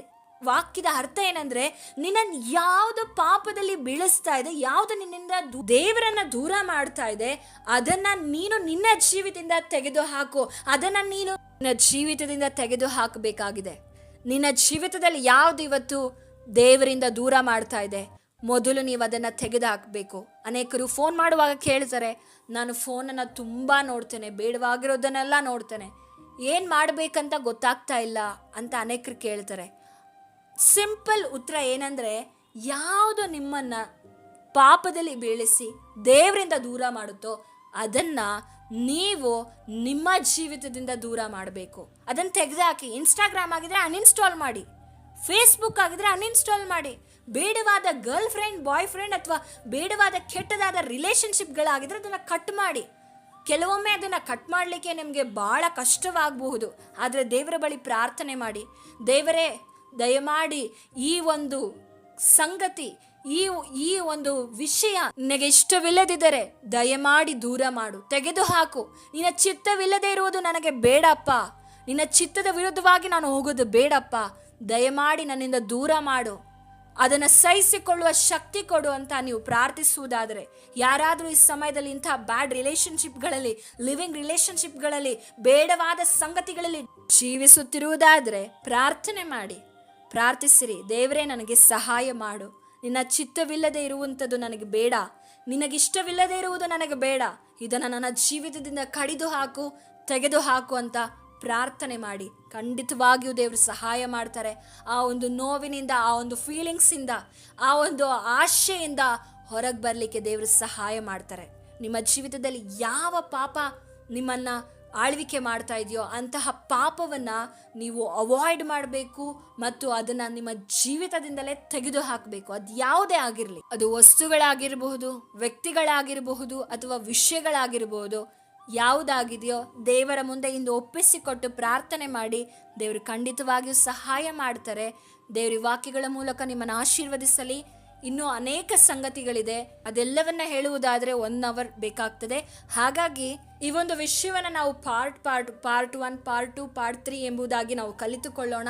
A: ವಾಕ್ಯದ ಅರ್ಥ ಏನಂದ್ರೆ ನಿನ್ನನ್ನು ಯಾವುದು ಪಾಪದಲ್ಲಿ ಬೀಳಿಸ್ತಾ ಇದೆ, ಯಾವುದು ನಿನ್ನಿಂದ ದೇವರನ್ನ ದೂರ ಮಾಡ್ತಾ ಇದೆ, ಅದನ್ನ ನೀನು ನಿನ್ನ ಜೀವಿತದಿಂದ ತೆಗೆದು ಹಾಕು. ಅದನ್ನ ನೀನು ನಿನ್ನ ಜೀವಿತದಿಂದ ತೆಗೆದು ಹಾಕಬೇಕಾಗಿದೆ. ನಿನ್ನ ಜೀವಿತದಲ್ಲಿ ಯಾವ್ದು ಇವತ್ತು ದೇವರಿಂದ ದೂರ ಮಾಡ್ತಾ ಇದೆ. ಮೊದಲು ನೀವು ಅದನ್ನು ತೆಗೆದು ಹಾಕಬೇಕು ಅನೇಕರು ಫೋನ್ ಮಾಡುವಾಗ ಕೇಳ್ತಾರೆ, ನಾನು ಫೋನನ್ನು ತುಂಬ ನೋಡ್ತೇನೆ, ಬೇಡವಾಗಿರೋದನ್ನೆಲ್ಲ ನೋಡ್ತೇನೆ. ಏನು ಮಾಡಬೇಕಂತ ಗೊತ್ತಾಗ್ತಾ ಇಲ್ಲ ಅಂತ ಅನೇಕರು ಕೇಳ್ತಾರೆ. ಸಿಂಪಲ್ ಉತ್ತರ ಏನಂದರೆ, ಯಾವುದು ನಿಮ್ಮನ್ನು ಪಾಪದಲ್ಲಿ ಬೀಳಿಸಿ ದೇವರಿಂದ ದೂರ ಮಾಡುತ್ತೋ ಅದನ್ನು ನೀವು ನಿಮ್ಮ ಜೀವಿತದಿಂದ ದೂರ ಮಾಡಬೇಕು. ಅದನ್ನು ತೆಗೆದುಹಾಕಿ ಇನ್ಸ್ಟಾಗ್ರಾಮ್ ಆಗಿದ್ರೆ ಅನ್ಇನ್ಸ್ಟಾಲ್ ಮಾಡಿ. ಫೇಸ್ಬುಕ್ ಆಗಿದ್ರೆ ಅನ್ಇನ್ಸ್ಟಾಲ್ ಮಾಡಿ. ಬೇಡವಾದ ಗರ್ಲ್ ಫ್ರೆಂಡ್ ಬಾಯ್ ಫ್ರೆಂಡ್ ಅಥವಾ ಬೇಡವಾದ ಕೆಟ್ಟದಾದ ರಿಲೇಶನ್ಶಿಪ್ಗಳಾಗಿದ್ರೆ ಅದನ್ನು ಕಟ್ ಮಾಡಿ. ಕೆಲವೊಮ್ಮೆ ಅದನ್ನು ಕಟ್ ಮಾಡಲಿಕ್ಕೆ ನಿಮಗೆ ಭಾಳ ಕಷ್ಟವಾಗಬಹುದು. ಆದರೆ ದೇವರ ಬಳಿ ಪ್ರಾರ್ಥನೆ ಮಾಡಿ. ದೇವರೇ, ದಯಮಾಡಿ ಈ ಒಂದು ಸಂಗತಿ, ಈ ಈ ಒಂದು ವಿಷಯ ನಿನಗೆ ಇಷ್ಟವಿಲ್ಲದಿದ್ದರೆ ದಯಮಾಡಿ ದೂರ ಮಾಡು. ತೆಗೆದು ಹಾಕು ನಿನ್ನ ಚಿತ್ತವಿಲ್ಲದೆ ಇರುವುದು ನನಗೆ ಬೇಡಪ್ಪ. ನಿನ್ನ ಚಿತ್ತದ ವಿರುದ್ಧವಾಗಿ ನಾನು ಹೋಗೋದು ಬೇಡಪ್ಪ. ದಯಮಾಡಿ ನನ್ನಿಂದ ದೂರ ಮಾಡು. ಅದನ್ನು ಸಹಿಸಿಕೊಳ್ಳುವ ಶಕ್ತಿ ಕೊಡು ಅಂತ ನೀವು ಪ್ರಾರ್ಥಿಸುವುದಾದರೆ, ಯಾರಾದರೂ ಈ ಸಮಯದಲ್ಲಿ ಇಂಥ ಬ್ಯಾಡ್ ರಿಲೇಶನ್ಶಿಪ್ಗಳಲ್ಲಿ ಲಿವಿಂಗ್ ರಿಲೇಶನ್ಶಿಪ್ಗಳಲ್ಲಿ ಬೇಡವಾದ ಸಂಗತಿಗಳಲ್ಲಿ ಜೀವಿಸುತ್ತಿರುವುದಾದರೆ ಪ್ರಾರ್ಥನೆ ಮಾಡಿ. ಪ್ರಾರ್ಥಿಸಿರಿ, ದೇವರೇ ನನಗೆ ಸಹಾಯ ಮಾಡು. ನಿನ್ನ ಚಿತ್ತವಿಲ್ಲದೆ ಇರುವಂಥದ್ದು ನನಗೆ ಬೇಡ. ನಿನಗಿಷ್ಟವಿಲ್ಲದೆ ಇರುವುದು ನನಗೆ ಬೇಡ. ಇದನ್ನು ನನ್ನ ಜೀವಿತದಿಂದ ಕಡಿದು ಹಾಕು, ತೆಗೆದು ಹಾಕು ಅಂತ ಪ್ರಾರ್ಥನೆ ಮಾಡಿ. ಖಂಡಿತವಾಗಿಯೂ ದೇವರು ಸಹಾಯ ಮಾಡ್ತಾರೆ. ಆ ಒಂದು ನೋವಿನಿಂದ, ಆ ಒಂದು ಫೀಲಿಂಗ್ಸಿಂದ ಆ ಒಂದು ಆಶೆಯಿಂದ ಹೊರಗೆ ಬರಲಿಕ್ಕೆ ದೇವರು ಸಹಾಯ ಮಾಡ್ತಾರೆ. ನಿಮ್ಮ ಜೀವಿತದಲ್ಲಿ ಯಾವ ಪಾಪ ನಿಮ್ಮನ್ನು ಆಳ್ವಿಕೆ ಮಾಡ್ತಾ ಇದೆಯೋ ಅಂತಹ ಪಾಪವನ್ನು ನೀವು ಅವಾಯ್ಡ್ ಮಾಡಬೇಕು ಮತ್ತು ಅದನ್ನು ನಿಮ್ಮ ಜೀವಿತದಿಂದಲೇ ತೆಗೆದು ಹಾಕಬೇಕು. ಅದು ಯಾವುದೇ ಆಗಿರಲಿ. ಅದು ವಸ್ತುಗಳಾಗಿರಬಹುದು, ವ್ಯಕ್ತಿಗಳಾಗಿರಬಹುದು ಅಥವಾ ವಿಷಯಗಳಾಗಿರಬಹುದು. ಯಾವುದಾಗಿದೆಯೋ ದೇವರ ಮುಂದೆ ಇಂದು ಒಪ್ಪಿಸಿಕೊಟ್ಟು ಪ್ರಾರ್ಥನೆ ಮಾಡಿ ದೇವರು ಖಂಡಿತವಾಗಿಯೂ ಸಹಾಯ ಮಾಡ್ತಾರೆ. ದೇವರ ವಾಕ್ಯಗಳ ಮೂಲಕ ನಿಮ್ಮನ್ನು ಆಶೀರ್ವದಿಸಲಿ. ಇನ್ನೂ ಅನೇಕ ಸಂಗತಿಗಳಿದೆ. ಅದೆಲ್ಲವನ್ನ ಹೇಳುವುದಾದರೆ ಒನ್ ಅವರ್ ಬೇಕಾಗ್ತದೆ. ಹಾಗಾಗಿ ಈ ಒಂದು ವಿಷಯವನ್ನು ನಾವು part part part one part two part three ಎಂಬುದಾಗಿ ನಾವು ಕಲಿತುಕೊಳ್ಳೋಣ.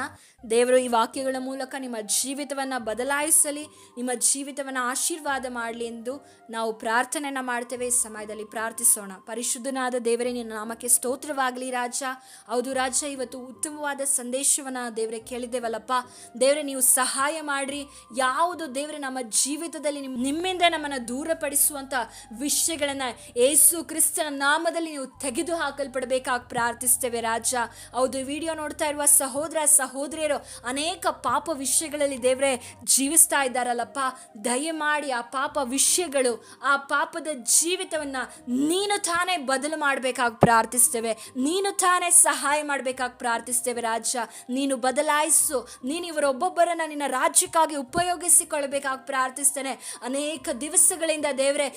A: ದೇವರು ಈ ವಾಕ್ಯಗಳ ಮೂಲಕ ನಿಮ್ಮ ಜೀವಿತವನ್ನು ಬದಲಾಯಿಸಲಿ, ನಿಮ್ಮ ಜೀವಿತವನ್ನು ಆಶೀರ್ವಾದ ಮಾಡಲಿ ಎಂದು ನಾವು ಪ್ರಾರ್ಥನೆಯನ್ನು ಮಾಡ್ತೇವೆ. ಈ ಸಮಯದಲ್ಲಿ ಪ್ರಾರ್ಥಿಸೋಣ. ಪರಿಶುದ್ಧನಾದ ದೇವರೇ, ನಿನ್ನ ನಾಮಕ್ಕೆ ಸ್ತೋತ್ರವಾಗಲಿ ರಾಜ. ಹೌದು ರಾಜ, ಇವತ್ತು ಉತ್ತಮವಾದ ಸಂದೇಶವನ್ನು ದೇವರೇ ಕೇಳಿದ್ದೇವಲ್ಲಪ್ಪ. ದೇವರೇ, ನೀವು ಸಹಾಯ ಮಾಡಿರಿ. ಯಾವುದು ದೇವರೇ, ನಮ್ಮ ಜೀವಿತದಲ್ಲಿ ನಿಮ್- ನಿಮ್ಮಿಂದ ನಮ್ಮನ್ನು ದೂರಪಡಿಸುವಂಥ ವಿಷಯಗಳನ್ನು ಏಸು ಕ್ರಿಸ್ತನ ನಾಮದಲ್ಲಿ ನೀವು ತೆಗೆದು ಹಾಕಲ್ಪಡಬೇಕಾಗಿ ಪ್ರಾರ್ಥಿಸ್ತೇವೆ ರಾಜ. ಹೌದು ವಿಡಿಯೋ ನೋಡ್ತಾ ಇರುವ ಸಹೋದರ, ಸಹೋದರಿಯರು ಅನೇಕ ಪಾಪ ವಿಷಯಗಳಲ್ಲಿ ದೇವರೇ ಜೀವಿಸ್ತಾ ಇದ್ದಾರಲ್ಲಪ್ಪ. ದಯಮಾಡಿ ಆ ಪಾಪ ವಿಷಯಗಳು, ಆ ಪಾಪದ ಜೀವಿತವನ್ನು ನೀನು ತಾನೇ ಬದಲು ಮಾಡಬೇಕಾಗಿ ಪ್ರಾರ್ಥಿಸ್ತೇವೆ ನೀನು ತಾನೇ ಸಹಾಯ ಮಾಡಬೇಕಾಗಿ ಪ್ರಾರ್ಥಿಸ್ತೇವೆ ರಾಜ. ನೀನು ಬದಲಾಯಿಸು. ನೀನು ಇವರೊಬ್ಬೊಬ್ಬರನ್ನ ನಿನ್ನ ರಾಜ್ಯಕ್ಕಾಗಿ ಉಪಯೋಗಿಸಿಕೊಳ್ಳಬೇಕಾಗಿ ಪ್ರಾರ್ಥಿಸ್ತೇನೆ ಅನೇಕ ದಿವಸಗಳಿಂದ ದೇವರೇ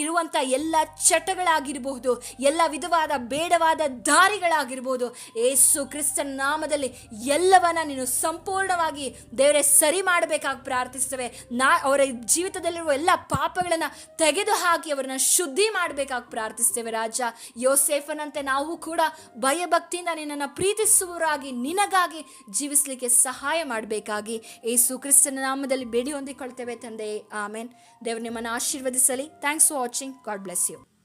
A: ಇರುವಂಥ ಎಲ್ಲ ಚಟಗಳಾಗಿರಬಹುದು ಎಲ್ಲ ವಿಧವಾದ ಬೇಡವಾದ ದಾರಿಗಳಾಗಿರ್ಬೋದು. ಏಸು ಕ್ರಿಸ್ತನ ನಾಮದಲ್ಲಿ ಎಲ್ಲವನ್ನ ನೀನು ಸಂಪೂರ್ಣವಾಗಿ ದೇವರೇ ಸರಿ ಮಾಡಬೇಕಾಗಿ ಪ್ರಾರ್ಥಿಸ್ತೇವೆ. ನಾ ಅವರ ಜೀವಿತದಲ್ಲಿರುವ ಎಲ್ಲ ಪಾಪಗಳನ್ನು ತೆಗೆದು ಹಾಕಿ ಅವರನ್ನ ಶುದ್ಧಿ ಮಾಡಬೇಕಾಗಿ ಪ್ರಾರ್ಥಿಸ್ತೇವೆ ರಾಜ. ಯೋಸೇಫನಂತೆ ನಾವು ಕೂಡ ಭಯಭಕ್ತಿಯಿಂದ ನಿನ್ನನ್ನು ಪ್ರೀತಿಸುವರಾಗಿ ನಿನಗಾಗಿ ಜೀವಿಸಲಿಕ್ಕೆ ಸಹಾಯ ಮಾಡಬೇಕಾಗಿ. ಏಸು ಕ್ರಿಸ್ತನ ನಾಮದಲ್ಲಿ ಬೇಡಿ ಹೊಂದಿಕೊಳ್ತೇವೆ ತಂದೆ. ಆಮೇನ್. ದೇವರು ನಿಮ್ಮನ್ನು ಆಶೀರ್ವದಿಸಲಿ. Thanks for watching God bless you